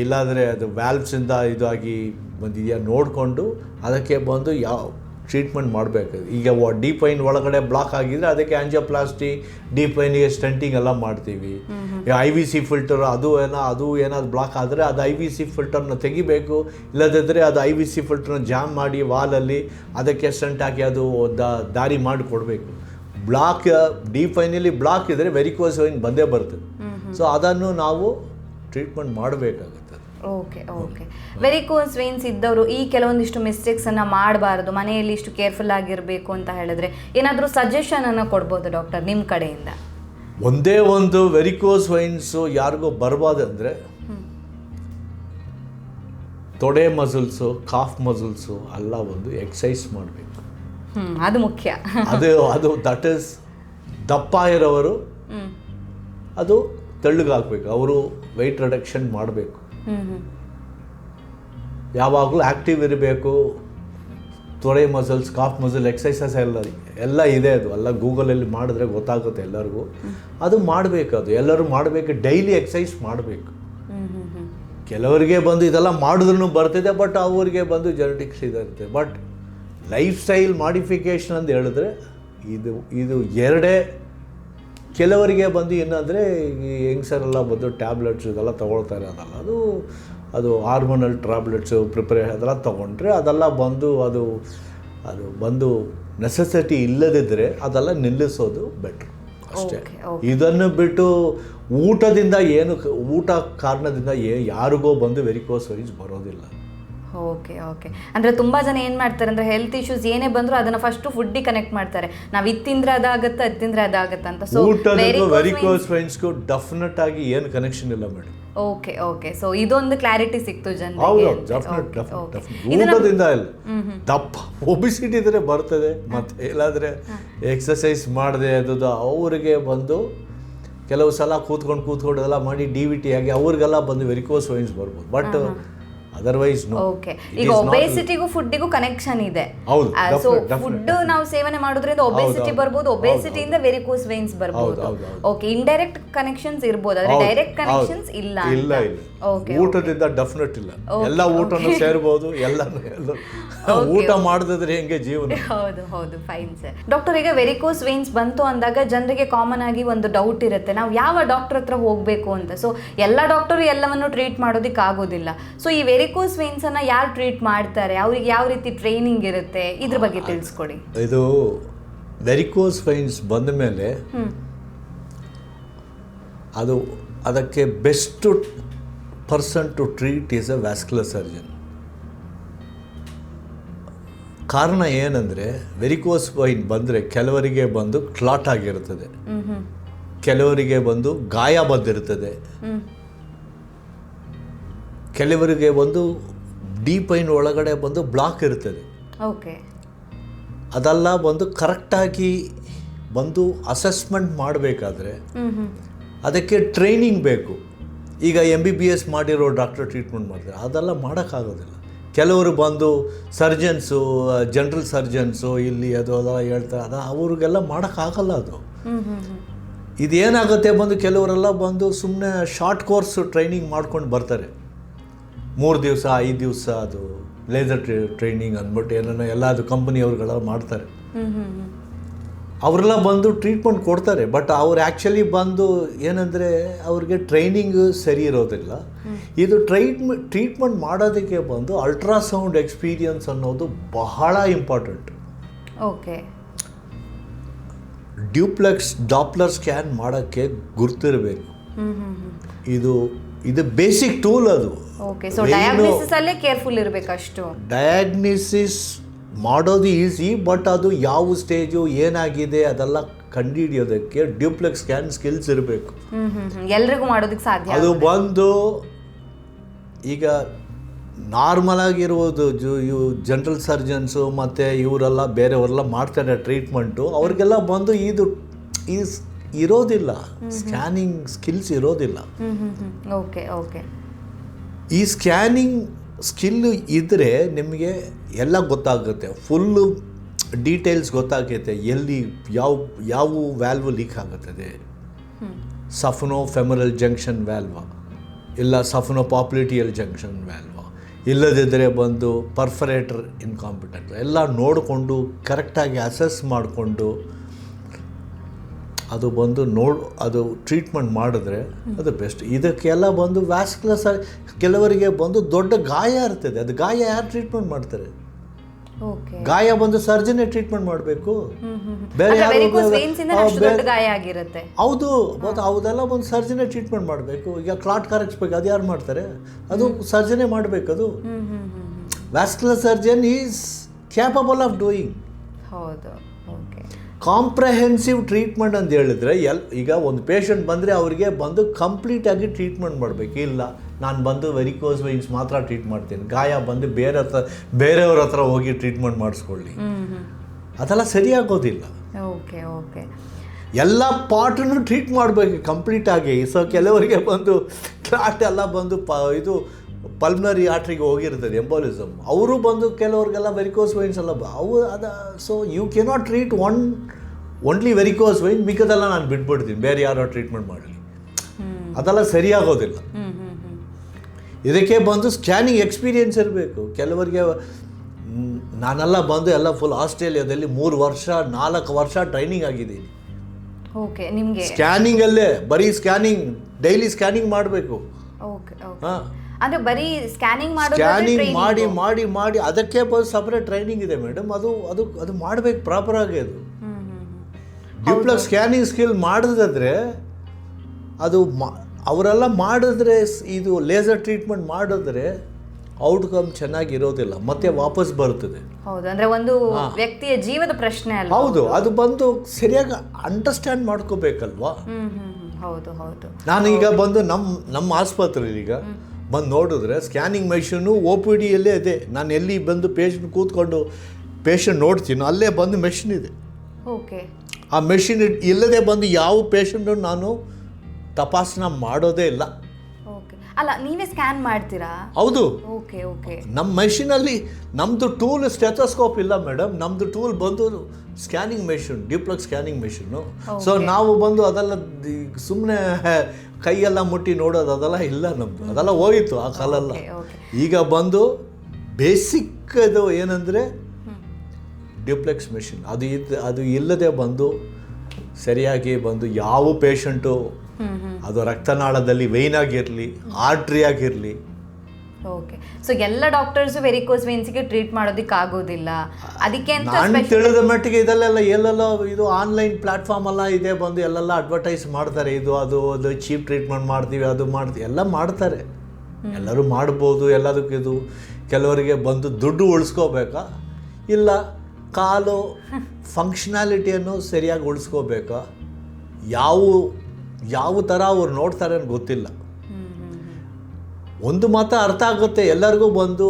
[SPEAKER 1] ಇಲ್ಲಾಂದರೆ ಅದು ವ್ಯಾಲ್ವ್ಸಿಂದ ಇದಾಗಿ ಬಂದಿದೆಯಾ? ನೋಡಿಕೊಂಡು ಅದಕ್ಕೆ ಬಂದು ಯಾವ ಟ್ರೀಟ್ಮೆಂಟ್ ಮಾಡಬೇಕು. ಈಗ ಡೀಪ್ ವೈನ್ ಒಳಗಡೆ ಬ್ಲಾಕ್ ಆಗಿದ್ರೆ ಅದಕ್ಕೆ ಆಂಜಿಯೋಪ್ಲಾಸ್ಟಿ ಡೀಪ್ ವೈನಿಗೆ ಸ್ಟಂಟಿಂಗ್ ಎಲ್ಲ ಮಾಡ್ತೀವಿ. ಐ ವಿ ಸಿ ಫಿಲ್ಟರ್ ಅದು ಏನೋ ಅದು ಏನಾದ್ರು ಬ್ಲಾಕ್ ಆದರೆ ಅದು ಐ ವಿ ಸಿ ಫಿಲ್ಟರ್ನ ತೆಗಿಬೇಕು. ಇಲ್ಲದಿದ್ದರೆ ಅದು ಐ ವಿ ಸಿ ಫಿಲ್ಟರ್ನ ಜಾಮ್ ಮಾಡಿ ವಾಲಲ್ಲಿ ಅದಕ್ಕೆ ಸ್ಟಂಟ್ ಹಾಕಿ ಅದು ದ- ದಾರಿ ಮಾಡಿ ಕೊಡಬೇಕು ಬ್ಲಾಕ್ ಡೀಪ್ ವೈನಲ್ಲಿ ಬ್ಲಾಕ್ ಇದ್ದರೆ ವೆರಿಕೋಸ್ ವೈನ್ ಬಂದೇ ಬರ್ತದೆ. ಸೊ ಅದನ್ನು ನಾವು ಟ್ರೀಟ್ಮೆಂಟ್ ಮಾಡಬೇಕಾಗುತ್ತೆ.
[SPEAKER 2] ಓಕೆ ಓಕೆ ವೆರಿಕೋಸ್ ವೇನ್ಸ್ ಇದ್ದವರು ಈ ಕೆಲವೊಂದಿಷ್ಟು ಮಿಸ್ಟೇಕ್ಸ್ ಅನ್ನ ಮಾಡಬಾರ್ದು ಮನೆಯಲ್ಲಿ ಇಷ್ಟು ಕೇರ್ಫುಲ್ ಆಗಿರಬೇಕು ಅಂತ ಹೇಳಿದ್ರೆ ಏನಾದರೂ ಸಜೆಷನ್ ಅನ್ನ ಕೊಡ್ಬೋದು ಡಾಕ್ಟರ್ ನಿಮ್ಮ ಕಡೆಯಿಂದ?
[SPEAKER 1] ಒಂದೇ ಒಂದು ವೆರಿಕೋಸ್ ವೈನ್ಸು ಯಾರಿಗೋ ಅಂದರೆ ತೊಡೆ ಮಸಲ್ಸು ಕಾಫ್ ಮಸಲ್ಸು ಎಲ್ಲ ಒಂದು ಎಕ್ಸಸೈಸ್ ಮಾಡಬೇಕು.
[SPEAKER 2] ಅದು ಮುಖ್ಯ.
[SPEAKER 1] ಅದು ಅದು ದಟ್ ಇಸ್ ದಪ್ಪ ಇರೋವರು ಅದು ತೆಳ್ಳಗಾಗಬೇಕು ಅವರು ವೆಯ್ಟ್ ರಿಡಕ್ಷನ್ ಮಾಡಬೇಕು. ಯಾವಾಗಲೂ ಆ್ಯಕ್ಟಿವ್ ಇರಬೇಕು. ತೊಡೆ ಮಸಲ್ಸ್ ಕಾಫ್ ಮಸಲ್ ಎಕ್ಸಸೈಸ್ ಎಲ್ಲ ಎಲ್ಲ ಇದೆ ಅದು. ಎಲ್ಲ ಗೂಗಲಲ್ಲಿ ಮಾಡಿದ್ರೆ ಗೊತ್ತಾಗುತ್ತೆ ಎಲ್ಲರಿಗೂ. ಅದು ಮಾಡಬೇಕು ಅದು. ಎಲ್ಲರೂ ಮಾಡಬೇಕು. ಡೈಲಿ ಎಕ್ಸಸೈಸ್ ಮಾಡಬೇಕು. ಕೆಲವರಿಗೆ ಬಂದು ಇದೆಲ್ಲ ಮಾಡಿದ್ರೂ ಬರ್ತಿದೆ ಬಟ್ ಅವರಿಗೆ ಬಂದು ಜೆನೆಟಿಕ್ಸ್ ಇರುತ್ತೆ ಬಟ್ ಲೈಫ್ ಸ್ಟೈಲ್ ಮಾಡಿಫಿಕೇಷನ್ ಅಂತ ಹೇಳಿದ್ರೆ, ಇದು ಇದು ಎರಡೇ ಕೆಲವರಿಗೆ ಬಂದು ಏನಂದರೆ ಈ ಯಂಗ್ಸರೆಲ್ಲ ಬಂದು ಟ್ಯಾಬ್ಲೆಟ್ಸ್ ಇದೆಲ್ಲ ತೊಗೊಳ್ತಾರೆ ಅದಲ್ಲ ಅದು ಅದು ಹಾರ್ಮೋನಲ್ ಟ್ಯಾಬ್ಲೆಟ್ಸು ಪ್ರಿಪರೇ ಅದೆಲ್ಲ ತೊಗೊಂಡ್ರೆ ಅದೆಲ್ಲ ಬಂದು ಅದು ಅದು ಬಂದು ನೆಸೆಸಿಟಿ ಇಲ್ಲದಿದ್ದರೆ ಅದೆಲ್ಲ ನಿಲ್ಲಿಸೋದು ಬೆಟ್ರ್ ಅಷ್ಟೇ. ಇದನ್ನು ಬಿಟ್ಟು ಊಟದಿಂದ ಏನು ಊಟ ಕಾರಣದಿಂದ ಏ ಯಾರಿಗೋ ಬಂದು ವೆರಿಕೋಸ್ ವೈಸ್ ಬರೋದಿಲ್ಲ
[SPEAKER 2] ಓಕೆ ಓಕೆ. ಅಂದ್ರೆ ತುಂಬಾ ಜನ ಏನು ಮಾಡ್ತಾರೆ ಅಂದ್ರೆ ಹೆಲ್ತ್ ಇಶ್ಯೂಸ್ ಏನೇ ಬಂದ್ರು ಅದನ್ನ ಫಸ್ಟ್ ಫುಡ್ಡಿಗೆ ಕನೆಕ್ಟ್ ಮಾಡ್ತಾರೆ. ನಾವು ಇತ್ತಿಂದ್ರೆ ಅದಾಗುತ್ತೆ ಅತ್ತಿಂದ್ರೆ ಅದಾಗುತ್ತೆ ಅದಾಗತ್ತೆ ಅಂತ. ಸೊ
[SPEAKER 1] ವೆರಿಕೋಸ್ ವೈನ್ಸ್ಗೂ ಡೆಫಿನೆಟ್ ಆಗಿ ಏನು ಕನೆಕ್ಷನ್ ಇಲ್ಲ ಮೇಡಮ್
[SPEAKER 2] ಓಕೆ ಓಕೆ. ಸೊ ಇದೊಂದು ಕ್ಲಾರಿಟಿ ಸಿಕ್ತು
[SPEAKER 1] ಜನ ಊಟದಿಂದ ಇಲ್ಲ. ದಪ್ಪ. ಒಬಿಸಿಟಿ ಇದ್ರೆ ಬರ್ತದೆ ಮತ್ತೆ ಇಲ್ಲಾಂದ್ರೆ ಎಕ್ಸಸೈಸ್ ಮಾಡದೆ ಅದು ಅವರಿಗೆ ಬಂದು ಕೆಲವು ಸಲ ಕೂತ್ಕೊಂಡು ಕೂತ್ಕೊಂಡು ಎಲ್ಲ ಮಾಡಿ ಡಿ ವಿ ಟಿ ಆಗಿ ಅವ್ರಿಗೆಲ್ಲ ಬಂದು ವೆರಿಕೋಸ್ ವೈನ್ಸ್ ಬರ್ಬೋದು. ಬಟ್ ಅದರ್ವೈಸ್ ನೋ
[SPEAKER 2] ಓಕೆ ಈಗ ಒಬೇಸಿಟಿಗೂ ಫುಡ್ಡಿಗೂ ಕನೆಕ್ಷನ್ ಇದೆ.
[SPEAKER 1] ಹೌದು,
[SPEAKER 2] ಸೊ ಫುಡ್ ನಾವು ಸೇವನೆ ಮಾಡೋದ್ರಿಂದ ಒಬೇಸಿಟಿ ಬರ್ಬೋದು
[SPEAKER 1] ಇಂದ
[SPEAKER 2] ಒಬೇಸಿಟಿಯಿಂದ ವೆರಿಕೋಸ್ ವೈನ್ಸ್ ಬರ್ಬೋದು. ಓಕೆ ಇಂಡೈರೆಕ್ಟ್ ಕನೆಕ್ಷನ್ಸ್ ಇರ್ಬೋದು ಆದ್ರೆ ಡೈರೆಕ್ಟ್ ಕನೆಕ್ಷನ್ಸ್ ಇಲ್ಲ
[SPEAKER 1] ಇಲ್ಲ. ಇಲ್ಲ. ಊಟದಿಂದ ಡೆಫಿನೆಟ್ ಇಲ್ಲ. ಎಲ್ಲ ಊಟನೂ ಸೇರ್ಬೋದು ಎಲ್ಲನೂ ಎಲ್ಲ. ಊಟ ಮಾಡದಿದ್ರೆ ಹೆಂಗೆ ಜೀವನ?
[SPEAKER 2] ಹೌದು ಹೌದು ಫೈನ್ ಸರ್ ಡಾಕ್ಟರ್ ಈಗ ವೆರಿಕೋಸ್ ವೇನ್ಸ್ ಬಂತು ಅಂದಾಗ ಜನರಿಗೆ ಕಾಮನ್ ಆಗಿ ಒಂದು ಡೌಟ್ ಇರುತ್ತೆ. ನಾವು ಯಾವ ಡಾಕ್ಟರ್ ಹತ್ರ ಹೋಗಬೇಕು ಅಂತ. ಸೊ ಎಲ್ಲ ಡಾಕ್ಟರ್ ಎಲ್ಲವನ್ನು ಟ್ರೀಟ್ ಮಾಡೋದಕ್ಕೆ ಆಗೋದಿಲ್ಲ. ಸೊ ಈ ವೆರಿಕೋಸ್ ವೇನ್ಸ್ ಅನ್ನ ಯಾರು ಟ್ರೀಟ್ ಮಾಡ್ತಾರೆ? ಅವ್ರಿಗೆ ಯಾವ ರೀತಿ ಟ್ರೈನಿಂಗ್ ಇರುತ್ತೆ? ಇದ್ರ ಬಗ್ಗೆ ತಿಳಿಸ್ಕೊಡಿ.
[SPEAKER 1] ಇದು ವೆರಿಕೋಸ್ ವೈನ್ಸ್ ಬಂದ ಮೇಲೆ ಅದು ಅದಕ್ಕೆ best person to treat is a vascular surgeon ಕಾರಣ ಏನಂದರೆ ವೆರಿಕೋಸ್ ವೈನ್ ಬಂದರೆ ಕೆಲವರಿಗೆ ಬಂದು ಕ್ಲಾಟ್
[SPEAKER 2] ಆಗಿರುತ್ತದೆ.
[SPEAKER 1] ಕೆಲವರಿಗೆ ಬಂದು ಗಾಯ
[SPEAKER 2] ಬಂದಿರುತ್ತದೆ.
[SPEAKER 1] ಕೆಲವರಿಗೆ ಬಂದು ಡೀಪ್ ವೈನ್ ಒಳಗಡೆ ಬಂದು ಬ್ಲಾಕ್ ಇರ್ತದೆ
[SPEAKER 2] ಓಕೆ
[SPEAKER 1] ಅದೆಲ್ಲ ಬಂದು ಕರೆಕ್ಟಾಗಿ ಬಂದು ಅಸೆಸ್ಮೆಂಟ್ ಮಾಡಬೇಕಾದ್ರೆ ಅದಕ್ಕೆ ಟ್ರೈನಿಂಗ್ ಬೇಕು. ಈಗ ಎಂ ಬಿ ಬಿ ಎಸ್ ಮಾಡಿರೋ ಡಾಕ್ಟರ್ ಟ್ರೀಟ್ಮೆಂಟ್ ಮಾಡ್ತಾರೆ ಅದೆಲ್ಲ ಮಾಡೋಕ್ಕಾಗೋದಿಲ್ಲ. ಕೆಲವರು ಬಂದು ಸರ್ಜನ್ಸು ಜನರಲ್ ಸರ್ಜನ್ಸು ಇಲ್ಲಿ ಅದು ಅದೆಲ್ಲ ಹೇಳ್ತಾರೆ ಅದ ಅವ್ರಿಗೆಲ್ಲ ಮಾಡೋಕ್ಕಾಗಲ್ಲ ಅದು. ಇದೇನಾಗುತ್ತೆ ಬಂದು ಕೆಲವರೆಲ್ಲ ಬಂದು ಸುಮ್ಮನೆ ಶಾರ್ಟ್ ಕೋರ್ಸ್ ಟ್ರೈನಿಂಗ್ ಮಾಡ್ಕೊಂಡು ಬರ್ತಾರೆ. ಮೂರು ದಿವಸ ಐದು ದಿವಸ ಅದು ಲೇಸರ್ ಟ್ರೈನಿಂಗ್ ಅಂದ್ಬಿಟ್ಟು ಏನೇನೋ ಎಲ್ಲ ಅದು ಕಂಪನಿಯವ್ರಿಗೆಲ್ಲ ಮಾಡ್ತಾರೆ. ಅವರೆಲ್ಲ ಬಂದು ಟ್ರೀಟ್ಮೆಂಟ್ ಕೊಡ್ತಾರೆ ಬಟ್ ಅವ್ರು ಆ್ಯಕ್ಚುಲಿ ಬಂದು ಏನಂದರೆ ಅವ್ರಿಗೆ ಟ್ರೈನಿಂಗ್ ಸರಿ ಇರೋದಿಲ್ಲ. ಇದು ಟ್ರೈಟ್ಮೆ ಟ್ರೀಟ್ಮೆಂಟ್ ಮಾಡೋದಕ್ಕೆ ಬಂದು ಅಲ್ಟ್ರಾಸೌಂಡ್ ಎಕ್ಸ್ಪೀರಿಯನ್ಸ್ ಅನ್ನೋದು ಬಹಳ important
[SPEAKER 2] okay.
[SPEAKER 1] Duplex doppler scan ಮಾಡೋಕ್ಕೆ ಗುರ್ತಿರಬೇಕು. ಇದು ಇದು ಬೇಸಿಕ್ ಟೂಲ್ ಅದು.
[SPEAKER 2] ಓಕೆ ಸೊ ಡಯಾಗ್ನೋಸಿಸ್
[SPEAKER 1] ಮಾಡೋದು ಈಸಿ ಬಟ್ ಅದು ಯಾವ ಸ್ಟೇಜು ಏನಾಗಿದೆ ಅದೆಲ್ಲ ಕಂಡುಹಿಡಿಯೋದಕ್ಕೆ ಡ್ಯೂಪ್ಲೆಕ್ಸ್ ಸ್ಕ್ಯಾನ್ ಸ್ಕಿಲ್ಸ್ ಇರಬೇಕು.
[SPEAKER 2] ಎಲ್ರಿಗೂ ಮಾಡೋದಕ್ಕೆ ಸಾಧ್ಯ
[SPEAKER 1] ಅದು ಬಂದು ಈಗ ನಾರ್ಮಲ್ ಆಗಿರುವುದು ಜು ಇವು ಜನರಲ್ ಸರ್ಜನ್ಸು ಮತ್ತು ಇವರೆಲ್ಲ ಬೇರೆಯವರೆಲ್ಲ ಮಾಡ್ತಾರೆ ಟ್ರೀಟ್ಮೆಂಟು. ಅವ್ರಿಗೆಲ್ಲ ಬಂದು ಇದು ಈಸ್ ಇರೋದಿಲ್ಲ. ಸ್ಕ್ಯಾನಿಂಗ್ ಸ್ಕಿಲ್ಸ್ ಇರೋದಿಲ್ಲ.
[SPEAKER 2] Okay okay.
[SPEAKER 1] ಈ ಸ್ಕ್ಯಾನಿಂಗ್ ಸ್ಕಿಲ್ ಇದ್ದರೆ ನಿಮಗೆ ಎಲ್ಲ ಗೊತ್ತಾಗುತ್ತೆ. ಫುಲ್ಲು ಡೀಟೇಲ್ಸ್ ಗೊತ್ತಾಗುತ್ತೆ ಎಲ್ಲಿ ಯಾವ ಯಾವ ವ್ಯಾಲ್ವು ಲೀಕ್ ಆಗುತ್ತದೆ
[SPEAKER 2] ಸಫ್ನೋ
[SPEAKER 1] ಸಫನೋ ಫೆಮರಲ್ ಜಂಕ್ಷನ್ ವ್ಯಾಲ್ವ? ಇಲ್ಲ ಸಫನೋ ಪಾಪ್ಯುಲಿಟಿಯಲ್ ಜಂಕ್ಷನ್ ವ್ಯಾಲ್ವ? ಇಲ್ಲದಿದ್ದರೆ ಬಂದು ಪರ್ಫರೇಟರ್ ಇನ್ಕಾಂಪಿಟೆಂಟ್. ಎಲ್ಲ ನೋಡಿಕೊಂಡು ಕರೆಕ್ಟಾಗಿ ಅಸೆಸ್ ಮಾಡಿಕೊಂಡು ಅದು ಬಂದು ನೋಡ್ ಅದು ಟ್ರೀಟ್ಮೆಂಟ್ ಮಾಡಿದ್ರೆ ಅದು ಬೆಸ್ಟ್ ಇದಕ್ಕೆಲ್ಲ ಬಂದು ವ್ಯಾಸ್ಕ್ಲಸ್ ಕೆಲವರಿಗೆ ಬಂದು ದೊಡ್ಡ ಗಾಯ ಇರ್ತದೆ. ಅದು ಗಾಯ ಯಾರು ಟ್ರೀಟ್ಮೆಂಟ್ ಮಾಡ್ತಾರೆ? ಗಾಯ ಬಂದು ಸರ್ಜನೆ ಟ್ರೀಟ್ಮೆಂಟ್ ಮಾಡಬೇಕು. ಬೇರೆ ಹೌದು. ಮತ್ತು ಬಂದು ಒಂದು ಸರ್ಜನೆ ಟ್ರೀಟ್ಮೆಂಟ್ ಮಾಡಬೇಕು. ಈಗ ಕ್ಲಾಟ್ ಕರಗಿಸ್ಬೇಕು. ಅದು ಯಾರು ಮಾಡ್ತಾರೆ? ಅದು ಸರ್ಜನೆ ಮಾಡಬೇಕು ಅದು. Vascular surgeon is capable of doing
[SPEAKER 2] ಹೌದು.
[SPEAKER 1] ಕಾಂಪ್ರಹೆನ್ಸಿವ್ ಟ್ರೀಟ್ಮೆಂಟ್ ಅಂತ ಹೇಳಿದ್ರೆ ಎಲ್ ಈಗ ಒಂದು ಪೇಷಂಟ್ ಬಂದರೆ ಅವರಿಗೆ ಬಂದು ಕಂಪ್ಲೀಟಾಗಿ ಟ್ರೀಟ್ಮೆಂಟ್ ಮಾಡಬೇಕು. ಇಲ್ಲ ನಾನು ಬಂದು ವೆರಿಕೋಸ್ ವೈನ್ಸ್ ಮಾತ್ರ ಟ್ರೀಟ್ ಮಾಡ್ತೀನಿ. ಗಾಯ ಬಂದು ಬೇರೆ ಹತ್ರ ಬೇರೆಯವ್ರ ಹತ್ರ ಹೋಗಿ ಟ್ರೀಟ್ಮೆಂಟ್ ಮಾಡಿಸ್ಕೊಳ್ಳಿ. ಅದೆಲ್ಲ ಸರಿಯಾಗೋದಿಲ್ಲ.
[SPEAKER 2] Okay okay.
[SPEAKER 1] ಎಲ್ಲ ಪಾರ್ಟನ್ನು ಟ್ರೀಟ್ ಮಾಡಬೇಕು ಕಂಪ್ಲೀಟಾಗಿ ಸೊ ಕೆಲವರಿಗೆ ಬಂದು ಕ್ಲಾಟ್ ಎಲ್ಲ ಬಂದು ಪ ಇದು ಪಲ್ಮನರಿ ಆರ್ಟ್ರಿಗೆ ಹೋಗಿರ್ತದೆ ಎಂಬೋಲಿಸಮ್ ಅವರು ಬಂದು ಕೆಲವ್ರಿಗೆಲ್ಲ ವೆರಿಕೋಸ್ ವೈನ್ಸ್ ಎಲ್ಲ ಬ- ಅವು ಅದ so you cannot treat one only varicose vein ಮಿಕ್ಕದೆಲ್ಲ ನಾನು ಬಿಟ್ಬಿಡ್ತೀನಿ. ಬೇರೆ ಯಾರೋ ಟ್ರೀಟ್ಮೆಂಟ್ ಮಾಡಲಿ. ಅದೆಲ್ಲ ಸರಿಯಾಗೋದಿಲ್ಲ. ಇದಕ್ಕೆ ಬಂದು ಸ್ಕ್ಯಾನಿಂಗ್ ಎಕ್ಸ್ಪೀರಿಯನ್ಸ್ ಇರಬೇಕು. ಕೆಲವರಿಗೆ ನಾನೆಲ್ಲ ಬಂದು ಎಲ್ಲ ಫುಲ್ ಆಸ್ಟ್ರೇಲಿಯಾದಲ್ಲಿ ಮೂರು ವರ್ಷ ನಾಲ್ಕು ವರ್ಷ ಟ್ರೈನಿಂಗ್ ಆಗಿದ್ದೀನಿ.
[SPEAKER 2] ಓಕೆ ನಿಮಗೆ
[SPEAKER 1] ಸ್ಕ್ಯಾನಿಂಗ್ ಅಲ್ಲೇ ಬರೀ ಸ್ಕ್ಯಾನಿಂಗ್ ಡೈಲಿ ಸ್ಕ್ಯಾನಿಂಗ್ ಮಾಡಬೇಕು.
[SPEAKER 2] ಓಕೆ
[SPEAKER 1] ಹಾಂ.
[SPEAKER 2] ಅಂದ್ರೆ ಬರೀ ಸ್ಕ್ಯಾನಿಂಗ್ ಮಾಡೋದು
[SPEAKER 1] ಸ್ಕ್ಯಾನಿಂಗ್ ಮಾಡಿ ಮಾಡಿ ಮಾಡಿ ಅದಕ್ಕೆ ಸಪರೇಟ್ ಸಪ್ರೇಟ್ ಟ್ರೈನಿಂಗ್ ಇದೆ ಮೇಡಮ್ ಅದು ಅದು ಅದು ಮಾಡಬೇಕು ಅದು.
[SPEAKER 2] ಹ್ಮ್ ಹ್ಮ್ ಹ್ಮ್.
[SPEAKER 1] ಡಿಪ್ಲಕ್ ಸ್ಕ್ಯಾನಿಂಗ್ ಸ್ಕಿಲ್ ಮಾಡಿದ್ರೆ ಅದು ಅವರೆಲ್ಲ ಮಾಡಿದ್ರೆ ಇದು ಲೇಸರ್ ಟ್ರೀಟ್ಮೆಂಟ್ ಮಾಡಿದ್ರೆ ಔಟ್ಕಮ್ ಚೆನ್ನಾಗಿರೋದಿಲ್ಲ. ಮತ್ತೆ ವಾಪಸ್ ಬರ್ತದೆ.
[SPEAKER 2] ಹೌದು ಅಂದ್ರೆ ಒಂದು ವ್ಯಕ್ತಿಯ ಜೀವದ ಪ್ರಶ್ನೆ ಅಲ್ಲ
[SPEAKER 1] ಹೌದು ಅದು ಬಂದು ಸರಿಯಾಗಿ ಅಂಡರ್ಸ್ಟ್ಯಾಂಡ್ ಮಾಡ್ಕೋಬೇಕಲ್ವಾ?
[SPEAKER 2] ನಾನು ಈಗ ಹ್ಮ್. ಹೌದು ಹೌದು.
[SPEAKER 1] ನಾನೀಗ ಬಂದು ನಮ್ಮ ನಮ್ಮ ಆಸ್ಪತ್ರೆಯಲ್ಲಿ ಈಗ ಬಂದು ನೋಡಿದ್ರೆ ಸ್ಕ್ಯಾನಿಂಗ್ ಮೆಷಿನು ಒ ಪಿ ಡಿಯಲ್ಲೇ ಇದೆ. ನಾನು ಎಲ್ಲಿ ಬಂದು ಪೇಷಂಟ್ ಕೂತ್ಕೊಂಡು ಪೇಷಂಟ್ ನೋಡ್ತೀನೋ. ಅಲ್ಲೇ ಬಂದು ಮೆಷಿನ್ ಇದೆ.
[SPEAKER 2] ಓಕೆ.
[SPEAKER 1] ಆ ಮೆಷಿನ್ ಇಲ್ಲದೆ ಬಂದು ಯಾವ ಪೇಷಂಟು ನಾನು ತಪಾಸಣೆ ಮಾಡೋದೇ ಇಲ್ಲ.
[SPEAKER 2] ಓಕೆ. ಅಲ್ಲ ನೀವೇ ಸ್ಕ್ಯಾನ್ ಮಾಡ್ತೀರಾ?
[SPEAKER 1] ಹೌದು.
[SPEAKER 2] Okay okay.
[SPEAKER 1] ನಮ್ಮ ಮೆಷಿನಲ್ಲಿ ನಮ್ಮದು ಟೂಲ್ ಸ್ಟೆಥೋಸ್ಕೋಪ್ ಇಲ್ಲ ಮೇಡಮ್. ನಮ್ಮದು ಟೂಲ್ ಬಂದು scanning machine ಡಿಪ್ಲಕ್ scanning machine. So ನಾವು ಬಂದು ಅದೆಲ್ಲ ಸುಮ್ಮನೆ ಕೈಯೆಲ್ಲ ಮುಟ್ಟಿ ನೋಡೋದು ಅದೆಲ್ಲ ಇಲ್ಲ ನಮ್ಮದು ಅದೆಲ್ಲ ಹೋಗಿತ್ತು ಆ ಕಾಲೆಲ್ಲ. ಈಗ ಬಂದು ಬೇಸಿಕ್ ಅದು ಏನಂದರೆ ಡ್ಯೂಪ್ಲೆಕ್ಸ್ ಮೆಷಿನ್. ಅದು ಇದ್ದ ಅದು ಇಲ್ಲದೆ ಬಂದು ಸರಿಯಾಗಿ ಬಂದು ಯಾವ ಪೇಷಂಟು ಅದು ರಕ್ತನಾಳದಲ್ಲಿ ವೆಯ್ನ್ ಆಗಿರಲಿ ಆರ್ಟ್ರಿ ಆಗಿರಲಿ
[SPEAKER 2] ಓಕೆ ಸೊ ಎಲ್ಲ ಡಾಕ್ಟರ್ಸ್ ವೆರಿಕೋಸ್ ವೇನ್ಸ್ಗೆ ಟ್ರೀಟ್ ಮಾಡೋದಕ್ಕೆ ಆಗೋದಿಲ್ಲ. ಅದಕ್ಕೆ ಅಂತ
[SPEAKER 1] ನಾನು ತಿಳಿದ ಮಟ್ಟಿಗೆ ಇದಲ್ಲೆಲ್ಲ ಎಲ್ಲೆಲ್ಲ ಇದು ಆನ್ಲೈನ್ ಪ್ಲಾಟ್ಫಾರ್ಮ್ ಎಲ್ಲ ಇದೆ ಬಂದು ಎಲ್ಲೆಲ್ಲ ಅಡ್ವರ್ಟೈಸ್ ಮಾಡ್ತಾರೆ. ಇದು ಅದು ಅದು ಚೀಪ್ ಟ್ರೀಟ್ಮೆಂಟ್ ಮಾಡ್ತೀವಿ ಅದು ಮಾಡ್ತೀವಿ. ಎಲ್ಲ ಮಾಡ್ತಾರೆ. ಎಲ್ಲರೂ ಮಾಡ್ಬೋದು ಎಲ್ಲದಕ್ಕೂ ಇದು. ಕೆಲವರಿಗೆ ಬಂದು ದುಡ್ಡು ಉಳಿಸ್ಕೋಬೇಕಾ? ಇಲ್ಲ ಕಾಲು ಫಂಕ್ಷನಾಲಿಟಿಯನ್ನು ಸರಿಯಾಗಿ ಉಳಿಸ್ಕೋಬೇಕಾ? ಯಾವ ಯಾವ ಥರ ಅವ್ರು ನೋಡ್ತಾರೆ ಅಂತ ಗೊತ್ತಿಲ್ಲ. ಒಂದು ಮಾತ್ರ ಅರ್ಥ ಆಗುತ್ತೆ. ಎಲ್ಲರಿಗೂ ಬಂದು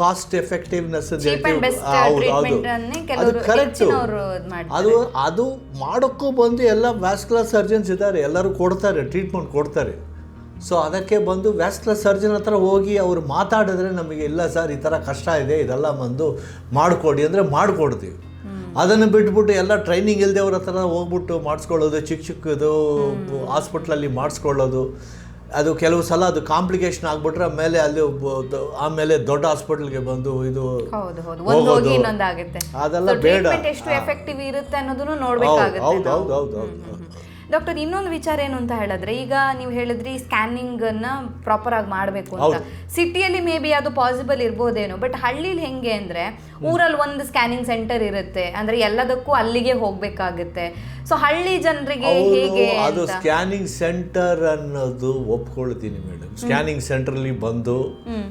[SPEAKER 1] ಕಾಸ್ಟ್ ಎಫೆಕ್ಟಿವ್ನೆಸ್
[SPEAKER 2] ಹೌದು ಹೌದು. ಅದು ಮಾಡ್ತಾರೆ.
[SPEAKER 1] ಅದು ಅದು ಮಾಡೋಕ್ಕೂ ಬಂದು ಎಲ್ಲ ವ್ಯಾಸ್ಕುಲರ್ ಸರ್ಜನ್ಸ್ ಇದ್ದಾರೆ. ಎಲ್ಲರೂ ಕೊಡ್ತಾರೆ ಟ್ರೀಟ್ಮೆಂಟ್ ಕೊಡ್ತಾರೆ. ಸೊ ಅದಕ್ಕೆ ಬಂದು ವ್ಯಾಸ್ಕುಲರ್ ಸರ್ಜನ್ ಹತ್ರ ಹೋಗಿ ಅವ್ರು ಮಾತಾಡಿದ್ರೆ ನಮಗೆ ಇಲ್ಲ ಸರ್ ಈ ಥರ ಕಷ್ಟ ಇದೆ ಇದೆಲ್ಲ ಬಂದು ಮಾಡಿಕೊಡಿ ಅಂದರೆ ಮಾಡಿಕೊಡ್ತೀವಿ. ಅದನ್ನು ಬಿಟ್ಬಿಟ್ಟು ಎಲ್ಲ ಟ್ರೈನಿಂಗ್ ಇಲ್ಲದೆ ಅವ್ರ ಹತ್ರ ಹೋಗ್ಬಿಟ್ಟು ಮಾಡಿಸ್ಕೊಳ್ಳೋದು ಚಿಕ್ಕ ಚಿಕ್ಕದು ಹಾಸ್ಪಿಟ್ಲಲ್ಲಿ ಮಾಡಿಸ್ಕೊಳ್ಳೋದು. ಅದು ಕೆಲವು ಸಲ ಅದು ಕಾಂಪ್ಲಿಕೇಶನ್ ಆಗ್ಬಿಟ್ರೆ ಆಮೇಲೆ ಅಲ್ಲಿ ಆಮೇಲೆ ದೊಡ್ಡ ಹಾಸ್ಪಿಟಲ್ಗೆ ಬಂದು ಇದು
[SPEAKER 2] ಹೌದು ಹೌದು. ಒಂದು ಹೋಗಿ
[SPEAKER 1] ಹೋಗೋದು.
[SPEAKER 2] ಇನ್ನೊಂದು ಆಗುತ್ತೆ.
[SPEAKER 1] ಅದೆಲ್ಲ ಬೇಡ.
[SPEAKER 2] ಎಷ್ಟು ಎಫೆಕ್ಟಿವ್ ಇರುತ್ತೆ ಅನ್ನೋದನ್ನು ನೋಡಬೇಕಾಗುತ್ತೆ
[SPEAKER 1] ಹೌದು ಹೌದು ಹೌದು ಹೌದು
[SPEAKER 2] ಡಾಕ್ಟರ್ ಇನ್ನೊಂದು ವಿಚಾರ ಏನು ಅಂತ ಹೇಳಿದ್ರೆ ಈಗ ನೀವು ಹೇಳಿದ್ರಿ ಸ್ಕ್ಯಾನಿಂಗ್ ಅನ್ನ ಪ್ರಾಪರ್ ಆಗಿ ಮಾಡಬೇಕು ಅಂತ. ಸಿಟಿಯಲ್ಲಿ ಮೇ ಬಿ ಅದು ಪಾಸಿಬಲ್ ಇರ್ಬೋದೇನೋ ಬಟ್ ಹಳ್ಳಿಲಿ ಹೆಂಗೆ ಅಂದ್ರೆ ಊರಲ್ಲಿ ಒಂದು ಸ್ಕ್ಯಾನಿಂಗ್ ಸೆಂಟರ್ ಇರುತ್ತೆ ಅಂದ್ರೆ ಎಲ್ಲದಕ್ಕೂ ಅಲ್ಲಿಗೆ ಹೋಗ್ಬೇಕಾಗುತ್ತೆ. ಸೊ ಹಳ್ಳಿ ಜನರಿಗೆ ಹೇಗೆ
[SPEAKER 1] ಅದು ಸ್ಕ್ಯಾನಿಂಗ್ ಸೆಂಟರ್ ಅನ್ನೋದು ಒಪ್ಕೊಳ್ತೀನಿ ಮೇಡಮ್. ಸ್ಕ್ಯಾನಿಂಗ್ ಸೆಂಟರ್ ಅಲ್ಲಿ ಬಂದು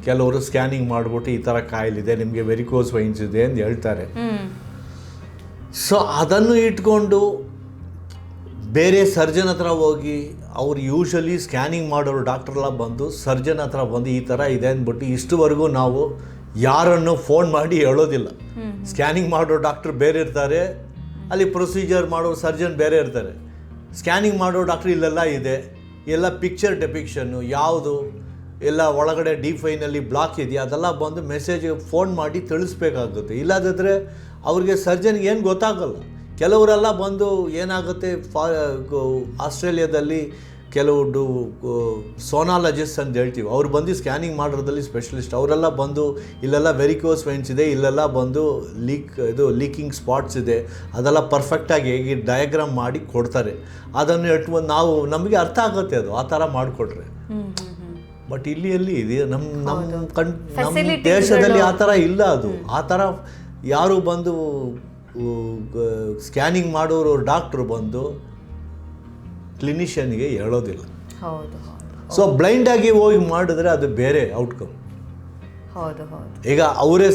[SPEAKER 1] ಕೆಲವರು ಸ್ಕ್ಯಾನಿಂಗ್ ಮಾಡ್ಬಿಟ್ಟು ಈ ಥರ ಕಾಯಿಲಿದೆ ನಿಮಗೆ ವೆರಿಕೋಸ್ ವೈನ್ಸ್ ಇದೆ ಅಂತ ಹೇಳ್ತಾರೆ. ಸೊ ಅದನ್ನು ಇಟ್ಕೊಂಡು ಬೇರೆ ಸರ್ಜನ್ ಹತ್ರ ಹೋಗಿ ಅವ್ರು ಯೂಶಲಿ ಸ್ಕ್ಯಾನಿಂಗ್ ಮಾಡೋರು ಡಾಕ್ಟ್ರೆಲ್ಲ ಬಂದು ಸರ್ಜನ್ ಹತ್ರ ಬಂದು ಈ ಥರ ಇದೆ ಅಂದ್ಬಿಟ್ಟು ಇಷ್ಟುವರೆಗೂ ನಾವು ಯಾರನ್ನು ಫೋನ್ ಮಾಡಿ ಹೇಳೋದಿಲ್ಲ. ಸ್ಕ್ಯಾನಿಂಗ್ ಮಾಡೋ ಡಾಕ್ಟ್ರ್ ಬೇರೆ ಇರ್ತಾರೆ ಅಲ್ಲಿ ಪ್ರೊಸೀಜರ್ ಮಾಡೋ ಸರ್ಜನ್ ಬೇರೆ ಇರ್ತಾರೆ. ಸ್ಕ್ಯಾನಿಂಗ್ ಮಾಡೋ ಡಾಕ್ಟ್ರ್ ಇಲ್ಲೆಲ್ಲ ಇದೆ. ಎಲ್ಲ ಪಿಕ್ಚರ್ ಡೆಪಿಕ್ಷನ್ನು ಯಾವುದು ಎಲ್ಲ ಒಳಗಡೆ ಡಿಫೈನಲ್ಲಿ ಬ್ಲಾಕ್ ಇದೆಯಾ ಅದೆಲ್ಲ ಬಂದು ಮೆಸೇಜ್ ಫೋನ್ ಮಾಡಿ ತಿಳಿಸ್ಬೇಕಾಗುತ್ತೆ. ಇಲ್ಲದಿದ್ದರೆ ಅವ್ರಿಗೆ ಸರ್ಜನ್ಗೆ ಏನು ಗೊತ್ತಾಗಲ್ಲ. ಕೆಲವರೆಲ್ಲ ಬಂದು ಏನಾಗುತ್ತೆ ಫಾ ಆಸ್ಟ್ರೇಲಿಯಾದಲ್ಲಿ ಕೆಲವು ಡು ಸೋನಾಲಜಿಸ್ಟ್ ಅಂತ ಹೇಳ್ತೀವಿ. ಅವ್ರು ಬಂದು ಸ್ಕ್ಯಾನಿಂಗ್ ಮಾಡೋದ್ರಲ್ಲಿ ಸ್ಪೆಷಲಿಸ್ಟ್. ಅವರೆಲ್ಲ ಬಂದು ಇಲ್ಲೆಲ್ಲ ವೆರಿಕೋಸ್ ವೈನ್ಸ್ ಇದೆ ಇಲ್ಲೆಲ್ಲ ಬಂದು ಲೀಕ್ ಇದು ಲೀಕಿಂಗ್ ಸ್ಪಾಟ್ಸ್ ಇದೆ. ಅದೆಲ್ಲ ಪರ್ಫೆಕ್ಟಾಗಿ ಹೇಗೆ ಡಯಾಗ್ರಾಮ್ ಮಾಡಿ ಕೊಡ್ತಾರೆ. ಅದನ್ನು ಇಟ್ಕೊಂಡು ನಾವು ನಮಗೆ ಅರ್ಥ ಆಗುತ್ತೆ ಅದು ಆ ಥರ ಮಾಡಿಕೊಟ್ರೆ. ಬಟ್ ಇಲ್ಲಿ ಎಲ್ಲಿ ಇದೆ? ನಮ್ಮ ನಮ್ಮ ಕಣ್ ನಮ್ಮ ದೇಶದಲ್ಲಿ ಆ ಥರ ಇಲ್ಲ ಅದು. ಆ ಥರ ಯಾರು ಬಂದು ಸ್ಕ್ಯಾನಿಂಗ್ ಮಾಡೋರು ಡಾಕ್ಟ್ರು ಬಂದು ಕ್ಲಿನಿಷಿಯನ್ಗೆ ಹೇಳೋದಿಲ್ಲ.
[SPEAKER 2] ಹೌದು ಬ್ಲೈಂಡ್
[SPEAKER 1] ಸೊ ಬ್ಲೈಂಡಾಗಿ ಹೋಗಿ ಮಾಡಿದ್ರೆ ಅದು ಬೇರೆ ಔಟ್ಕಮ್
[SPEAKER 2] ಹೌದು ಹೌದು.
[SPEAKER 1] ಈಗ ಅವರೇ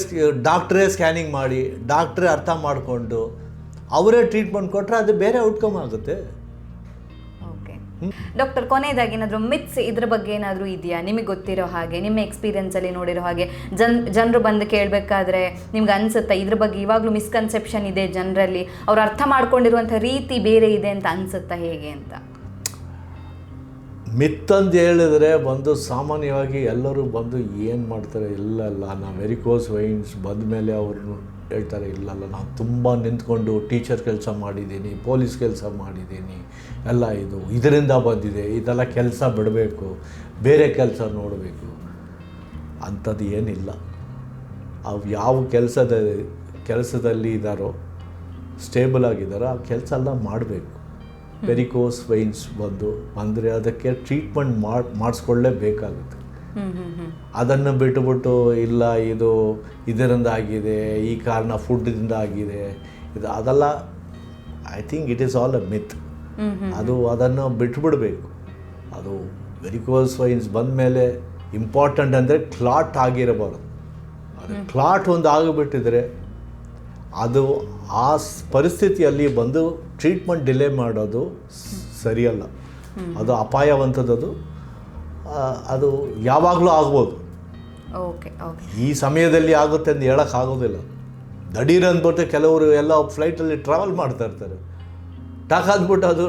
[SPEAKER 1] ಡಾಕ್ಟ್ರೇ ಸ್ಕ್ಯಾನಿಂಗ್ ಮಾಡಿ ಡಾಕ್ಟ್ರೇ ಅರ್ಥ ಮಾಡಿಕೊಂಡು ಅವರೇ ಟ್ರೀಟ್ಮೆಂಟ್ ಕೊಟ್ಟರೆ ಅದು ಬೇರೆ ಔಟ್ಕಮ್ ಆಗುತ್ತೆ.
[SPEAKER 2] ಡಾಕ್ಟರ್, ಕೊನೆಯದಾಗಿ ಏನಾದರೂ ಮಿತ್ಸ್ ಇದ್ರ ಬಗ್ಗೆ ಏನಾದರೂ ಇದೆಯಾ? ನಿಮಗೆ ಗೊತ್ತಿರೋ ಹಾಗೆ, ನಿಮ್ಮ ಎಕ್ಸ್ಪೀರಿಯನ್ಸಲ್ಲಿ ನೋಡಿರೋ ಹಾಗೆ, ಜನ್, ಜನರು ಬಂದು ಕೇಳಬೇಕಾದ್ರೆ ನಿಮ್ಗೆ ಅನ್ಸುತ್ತಾ? ಇದ್ರ ಬಗ್ಗೆ ಇವಾಗಲೂ ಮಿಸ್ಕನ್ಸೆಪ್ಷನ್ ಇದೆ ಜನರಲ್ಲಿ. ಅವ್ರು ಅರ್ಥ ಮಾಡ್ಕೊಂಡಿರುವಂಥ ರೀತಿ ಬೇರೆ ಇದೆ ಅಂತ ಅನ್ಸುತ್ತಾ ಹೇಗೆ ಅಂತ?
[SPEAKER 1] ಮಿತ್ತಂದು ಹೇಳಿದ್ರೆ ಬಂದು ಸಾಮಾನ್ಯವಾಗಿ ಎಲ್ಲರೂ ಬಂದು ಏನು ಮಾಡ್ತಾರೆ? ಇಲ್ಲ ಇಲ್ಲ, ನಾವು ವೆರಿಕೋಸ್ ವೈನ್ಸ್ ಬಂದ ಮೇಲೆ ಅವರು ಹೇಳ್ತಾರೆ ಇಲ್ಲಲ್ಲ ನಾನು ತುಂಬ ನಿಂತ್ಕೊಂಡು ಟೀಚರ್ ಕೆಲಸ ಮಾಡಿದ್ದೀನಿ ಪೊಲೀಸ್ ಕೆಲಸ ಮಾಡಿದ್ದೀನಿ ಎಲ್ಲ ಇದು ಇದರಿಂದ ಬಂದಿದೆ ಇದೆಲ್ಲ ಕೆಲಸ ಬಿಡಬೇಕು ಬೇರೆ ಕೆಲಸ ನೋಡಬೇಕು. ಅಂಥದ್ದು ಏನಿಲ್ಲ. ಅವು ಯಾವ ಕೆಲಸದ ಕೆಲಸದಲ್ಲಿ ಇದ್ದಾರೋ ಸ್ಟೇಬಲ್ ಆಗಿದ್ದಾರೋ ಆ ಕೆಲಸ ಎಲ್ಲ ಮಾಡಬೇಕು. ವೆರಿಕೋಸ್ ವೈನ್ಸ್ ಬಂದು ಅಂದರೆ ಅದಕ್ಕೆ ಟ್ರೀಟ್ಮೆಂಟ್ ಮಾಡಿ ಮಾಡಿಸ್ಕೊಳ್ಳೇಬೇಕಾಗುತ್ತೆ. ಅದನ್ನು ಬಿಟ್ಟುಬಿಟ್ಟು ಇಲ್ಲ ಇದು ಇದರಿಂದ ಆಗಿದೆ ಈ ಕಾರಣ ಫುಡ್ಡಿಂದ ಆಗಿದೆ. ಇದು ಅದೆಲ್ಲ I think it is all a myth ಅದು ಅದನ್ನು ಬಿಟ್ಬಿಡಬೇಕು ಅದು ವೆರಿಕೋಸ್ ವೈನ್ಸ್ ಬಂದ ಮೇಲೆ ಇಂಪಾರ್ಟೆಂಟ್ ಅಂದರೆ ಕ್ಲಾಟ್ ಆಗಿರಬಾರ್ದು. ಅದು ಕ್ಲಾಟ್ ಒಂದು ಆಗಿಬಿಟ್ಟಿದ್ರೆ ಅದು ಆ ಪರಿಸ್ಥಿತಿಯಲ್ಲಿ ಬಂದು ಟ್ರೀಟ್ಮೆಂಟ್ ಡಿಲೇ ಮಾಡೋದು ಸರಿಯಲ್ಲ. ಅದು ಅಪಾಯವಂಥದ್ದು ಅದು ಯಾವಾಗಲೂ ಆಗ್ಬೋದು.
[SPEAKER 2] Okay okay.
[SPEAKER 1] ಈ ಸಮಯದಲ್ಲಿ ಆಗುತ್ತೆ ಅಂತ ಹೇಳೋಕ್ಕಾಗೋದಿಲ್ಲ ದಡೀರ್ ಅಂದ್ಬಿಟ್ಟು ಕೆಲವರು ಎಲ್ಲ ಫ್ಲೈಟಲ್ಲಿ ಟ್ರಾವೆಲ್ ಮಾಡ್ತಾ ಇರ್ತಾರೆ. ಟಾಕ್ ಅಂದ್ಬಿಟ್ಟು ಅದು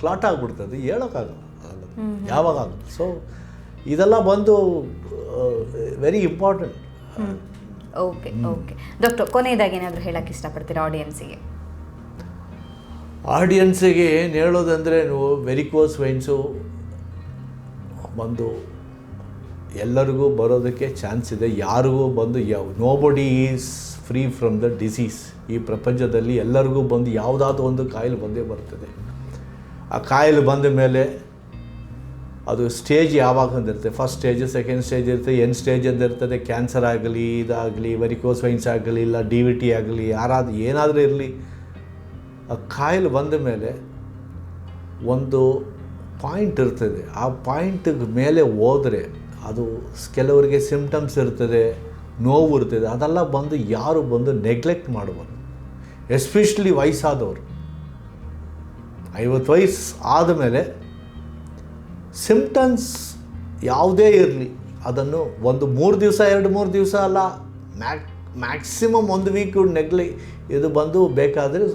[SPEAKER 1] ಕ್ಲಾಟ್ ಆಗಿಬಿಡ್ತದೆ ಹೇಳೋಕ್ಕಾಗಲ್ಲ. ಯಾವಾಗ ಆಗುತ್ತೆ? ಸೊ ಇದೆಲ್ಲ ಬಂದು very important
[SPEAKER 2] okay okay. Doctor ಕೊನೆಯದಾಗಿ ಏನಾದರೂ ಹೇಳಕ್ಕೆ ಇಷ್ಟಪಡ್ತೀರಾ ಆಡಿಯನ್ಸಿಗೆ
[SPEAKER 1] ಆಡಿಯನ್ಸಿಗೆ ಏನು ಹೇಳೋದಂದರೆ ನೀವು ವೆರಿಕೋಸ್ ವೈನ್ಸು ಬಂದು ಎಲ್ಲರಿಗೂ ಬರೋದಕ್ಕೆ ಚಾನ್ಸ್ ಇದೆ. ಯಾರಿಗೂ ಬಂದು ಯಾವ nobody is free from the disease ಈ ಪ್ರಪಂಚದಲ್ಲಿ ಎಲ್ಲರಿಗೂ ಬಂದು ಯಾವುದಾದ್ರೂ ಒಂದು ಕಾಯಿಲೆ ಬಂದೇ ಬರ್ತದೆ. ಆ ಕಾಯಿಲೆ ಬಂದ ಮೇಲೆ ಅದು ಸ್ಟೇಜ್ ಯಾವಾಗ ಅಂದಿರುತ್ತೆ ಫಸ್ಟ್ ಸ್ಟೇಜ್ ಸೆಕೆಂಡ್ ಸ್ಟೇಜ್ ಇರುತ್ತೆ ಎನ್ ಸ್ಟೇಜ್ ಅಂತ ಇರ್ತದೆ. ಕ್ಯಾನ್ಸರ್ ಆಗಲಿ, ಇದಾಗಲಿ ವೆರಿಕೋಸ್ ವೈನ್ಸ್ ಆಗಲಿ, ಇಲ್ಲ ಡಿ ವಿ ಟಿ ಆಗಲಿ, ಯಾರಾದರೂ ಏನಾದರೂ ಇರಲಿ. ಆ ಕಾಯಿಲೆ ಬಂದ ಮೇಲೆ ಒಂದು ಪಾಯಿಂಟ್ ಇರ್ತದೆ. ಆ ಪಾಯಿಂಟಿಗೆ ಮೇಲೆ ಹೋದರೆ ಅದು ಕೆಲವರಿಗೆ ಸಿಮ್ಟಮ್ಸ್ ಇರ್ತದೆ, ನೋವು ಇರ್ತದೆ, ಅದೆಲ್ಲ ಬಂದು ಯಾರು ಬಂದು ನೆಗ್ಲೆಕ್ಟ್ ಮಾಡಬಾರ್ದು ಎಸ್ಪೆಷಲಿ ವಯಸ್ಸಾದವರು. ಐವತ್ತು ವಯಸ್ಸು ಆದಮೇಲೆ ಸಿಮ್ಟಮ್ಸ್ ಯಾವುದೇ ಇರಲಿ, ಅದನ್ನು ಒಂದು ಮೂರು ದಿವಸ, ಎರಡು ಮೂರು ದಿವಸ ಅಲ್ಲ, ಮ್ಯಾಕ್ ಮ್ಯಾಕ್ಸಿಮಮ್ ಒಂದು ವೀಕ್ ನೆಗ್ಲೆ ಇದು ಬಂದು ಬೇಕಾದರೆ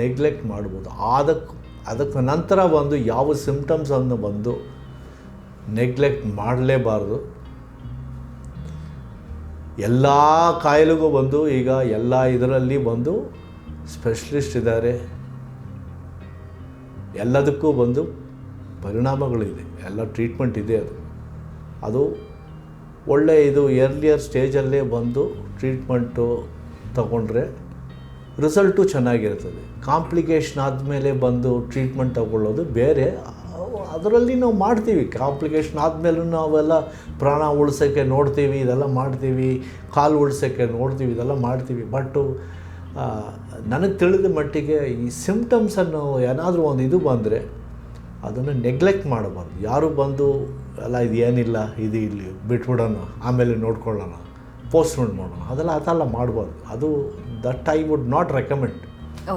[SPEAKER 1] ನೆಗ್ಲೆಕ್ಟ್ ಮಾಡ್ಬೋದು. ಅದಕ್ಕೆ ಅದಕ್ಕೆ ನಂತರ ಬಂದು ಯಾವ ಸಿಮ್ಟಮ್ಸನ್ನು ಬಂದು ನೆಗ್ಲೆಕ್ಟ್ ಮಾಡಲೇಬಾರ್ದು. ಎಲ್ಲ ಕಾಯಿಲೆಗೂ ಬಂದು ಈಗ ಎಲ್ಲ ಇದರಲ್ಲಿ ಬಂದು ಸ್ಪೆಷಲಿಸ್ಟ್ ಇದ್ದಾರೆ. ಎಲ್ಲದಕ್ಕೂ ಬಂದು ಪರಿಣಾಮಗಳಿದೆ. ಎಲ್ಲ ಟ್ರೀಟ್ಮೆಂಟ್ ಇದೆ ಅದು. ಅದು ಒಳ್ಳೆಯ ಇದು ಎರ್ಲಿಯರ್ ಸ್ಟೇಜಲ್ಲೇ ಬಂದು ಟ್ರೀಟ್ಮೆಂಟು ತಗೊಂಡ್ರೆ ರಿಸಲ್ಟು ಚೆನ್ನಾಗಿರ್ತದೆ. ಕಾಂಪ್ಲಿಕೇಶನ್ ಆದಮೇಲೆ ಬಂದು ಟ್ರೀಟ್ಮೆಂಟ್ ತಗೊಳ್ಳೋದು ಬೇರೆ. ಅದರಲ್ಲಿ ನಾವು ಮಾಡ್ತೀವಿ. ಕಾಂಪ್ಲಿಕೇಶನ್ ಆದಮೇಲೂ ನಾವೆಲ್ಲ ಪ್ರಾಣ ಉಳಿಸೋಕ್ಕೆ ನೋಡ್ತೀವಿ, ಇದೆಲ್ಲ ಮಾಡ್ತೀವಿ. ಕಾಲು ಉಳಿಸೋಕ್ಕೆ ನೋಡ್ತೀವಿ, ಇದೆಲ್ಲ ಮಾಡ್ತೀವಿ. ಬಟ್ಟು ನನಗೆ ತಿಳಿದ ಮಟ್ಟಿಗೆ ಈ ಸಿಮ್ಟಮ್ಸನ್ನು ಏನಾದರೂ ಒಂದು ಇದು ಬಂದರೆ ಅದನ್ನು ನೆಗ್ಲೆಕ್ಟ್ ಮಾಡಬಾರ್ದು. ಯಾರು ಬಂದು ಎಲ್ಲ ಇದು ಏನಿಲ್ಲ ಇದು ಇಲ್ಲಿ ಬಿಟ್ಬಿಡೋಣ, ಆಮೇಲೆ ನೋಡ್ಕೊಳ್ಳೋಣ ಪೋಸ್ಟ್ಮೆಂಟ್ ಮಾಡೋಣ, ಅದೆಲ್ಲ ಅದೆಲ್ಲ ಮಾಡಬಾರ್ದು. ಅದು that I would not recommend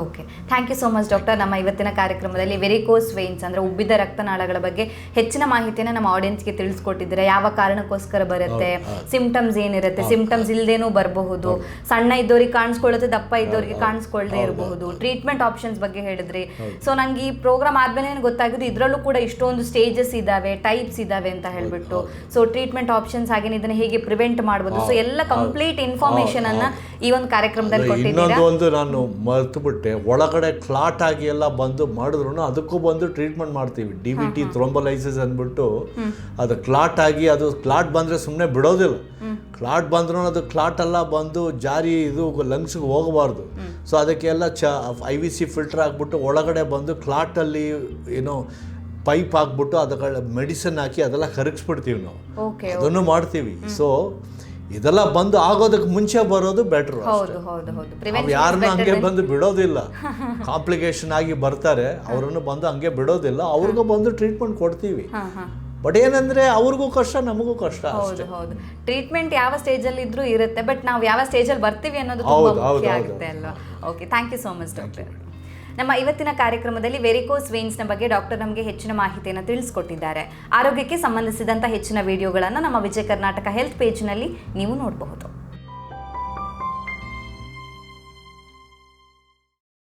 [SPEAKER 2] okay thank you so much doctor ನಮ್ಮ ಇವತ್ತಿನ ಕಾರ್ಯಕ್ರಮದಲ್ಲಿ ವೆರಿಕೋಸ್ ವೇನ್ಸ್ ಅಂದರೆ ಉಬ್ಬಿದ ರಕ್ತನಾಳಗಳ ಬಗ್ಗೆ ಹೆಚ್ಚಿನ ಮಾಹಿತಿಯನ್ನು ನಮ್ಮ ಆಡಿಯನ್ಸ್ಗೆ ತಿಳಿಸ್ಕೊಟ್ಟಿದ್ದೀರಾ ಯಾವ ಕಾರಣಕ್ಕೋಸ್ಕರ ಬರುತ್ತೆ ಸಿಂಪ್ಟಮ್ಸ್ ಏನಿರುತ್ತೆ ಸಿಂಪ್ಟಮ್ಸ್ ಇಲ್ಲದೇನೂ ಬರಬಹುದು ಸಣ್ಣ ಇದ್ದವ್ರಿಗೆ ಕಾಣಿಸ್ಕೊಳ್ಳುತ್ತೆ ದಪ್ಪ ಇದ್ದವ್ರಿಗೆ ಕಾಣಿಸ್ಕೊಳ್ಳದೆ ಇರಬಹುದು. ಟ್ರೀಟ್ಮೆಂಟ್ ಆಪ್ಷನ್ಸ್ ಬಗ್ಗೆ ಹೇಳಿದ್ರಿ. ಸೊ ನಂಗೆ ಈ ಪ್ರೋಗ್ರಾಮ್ ಆದ್ಮೇಲೆ ಗೊತ್ತಾಗಿದ್ದು ಇದರಲ್ಲೂ ಕೂಡ ಇಷ್ಟೊಂದು ಸ್ಟೇಜಸ್ ಇದ್ದಾವೆ ಟೈಪ್ಸ್ ಇದ್ದಾವೆ ಅಂತ ಹೇಳ್ಬಿಟ್ಟು. ಸೊ ಟ್ರೀಟ್ಮೆಂಟ್ ಆಪ್ಷನ್ಸ್ ಹಾಗೆ ಇದನ್ನು ಹೇಗೆ ಪ್ರಿವೆಂಟ್ ಮಾಡ್ಬೋದು. ಸೊ ಎಲ್ಲ ಕಂಪ್ಲೀಟ್ ಇನ್ಫಾರ್ಮೇಶನ್ ಅನ್ನ ಈ ಒಂದು ಕಾರ್ಯಕ್ರಮದಲ್ಲಿ ಕೊಟ್ಟಿದ್ದೀರಾ?
[SPEAKER 1] ಒಳಗಡೆ ಕ್ಲಾಟ್ ಆಗಿ ಎಲ್ಲ ಬಂದು ಮಾಡಿದ್ರು ಅದಕ್ಕೂ ಬಂದು ಟ್ರೀಟ್ಮೆಂಟ್ ಮಾಡ್ತೀವಿ. ಡಿ ವಿ ಟಿ ಥ್ರೋಂಬಲೈಸಿಸ್ ಅಂದ್ಬಿಟ್ಟು ಅದು ಕ್ಲಾಟ್ ಆಗಿ ಅದು ಕ್ಲಾಟ್ ಬಂದರೆ ಸುಮ್ಮನೆ ಬಿಡೋದಿಲ್ಲ. ಕ್ಲಾಟ್ ಬಂದ್ರೂ ಅದು ಕ್ಲಾಟ್ ಎಲ್ಲ ಬಂದು ಜಾರಿ ಇದು ಲಂಗ್ಸ್ಗೆ ಹೋಗಬಾರ್ದು. ಸೊ ಅದಕ್ಕೆಲ್ಲ ಚ ಐ ವಿ ಸಿ ಫಿಲ್ಟರ್ ಆಗಿಬಿಟ್ಟು ಒಳಗಡೆ ಬಂದು ಕ್ಲಾಟಲ್ಲಿ ಏನೋ ಪೈಪ್ ಹಾಕ್ಬಿಟ್ಟು ಅದಕ್ಕೆ ಮೆಡಿಸಿನ್ ಹಾಕಿ ಅದೆಲ್ಲ ಕರಗಿಸ್ಬಿಡ್ತೀವಿ ನಾವು. ಅದನ್ನು ಮಾಡ್ತೀವಿ. ಸೊ ಇದೆಲ್ಲ ಬಂದು ಆಗೋದಕ್ಕೆ ಮುಂಚೆ ಬರೋದು ಬೆಟ್ರು ಯಾರನ್ನ ಹಂಗೆ ಬಂದು ಬಿಡೋದಿಲ್ಲ. ಕಾಂಪ್ಲಿಕೇಶನ್ ಆಗಿ ಬರ್ತಾರೆ ಅವರನ್ನು ಬಂದು ಹಂಗೆ ಬಿಡೋದಿಲ್ಲ ಅವ್ರಿಗೂ ಬಂದು ಟ್ರೀಟ್ಮೆಂಟ್ ಕೊಡ್ತೀವಿ. ಬಟ್ ಏನಂದ್ರೆ ಅವ್ರಿಗೂ ಕಷ್ಟ ನಮಗೂ ಕಷ್ಟ
[SPEAKER 2] ಹೌದು ಟ್ರೀಟ್ಮೆಂಟ್ ಯಾವ ಸ್ಟೇಜ್ ಅಲ್ಲಿ ಇದ್ರೂ ಇರುತ್ತೆ ಬಟ್ ನಾವು ಯಾವ ಸ್ಟೇಜ್ ಅಲ್ಲಿ ಬರ್ತೀವಿ ಅನ್ನೋದು ತುಂಬಾ ಮುಖ್ಯ. ಆಗುತ್ತೆ ಅಲ್ವಾ? Okay thank you so much doctor ನಮ್ಮ ಇವತ್ತಿನ ಕಾರ್ಯಕ್ರಮದಲ್ಲಿ ವೆರಿಕೋಸ್ ವೇನ್ಸ್ನ ಬಗ್ಗೆ ಡಾಕ್ಟರ್ ನಮಗೆ ಹೆಚ್ಚಿನ ಮಾಹಿತಿಯನ್ನು ತಿಳಿಸ್ಕೊಟ್ಟಿದ್ದಾರೆ. ಆರೋಗ್ಯಕ್ಕೆ ಸಂಬಂಧಿಸಿದಂಥ ಹೆಚ್ಚಿನ ವಿಡಿಯೋಗಳನ್ನು ನಮ್ಮ ವಿಜಯ ಕರ್ನಾಟಕ ಹೆಲ್ತ್ ಪೇಜ್ನಲ್ಲಿ ನೀವು ನೋಡಬಹುದು.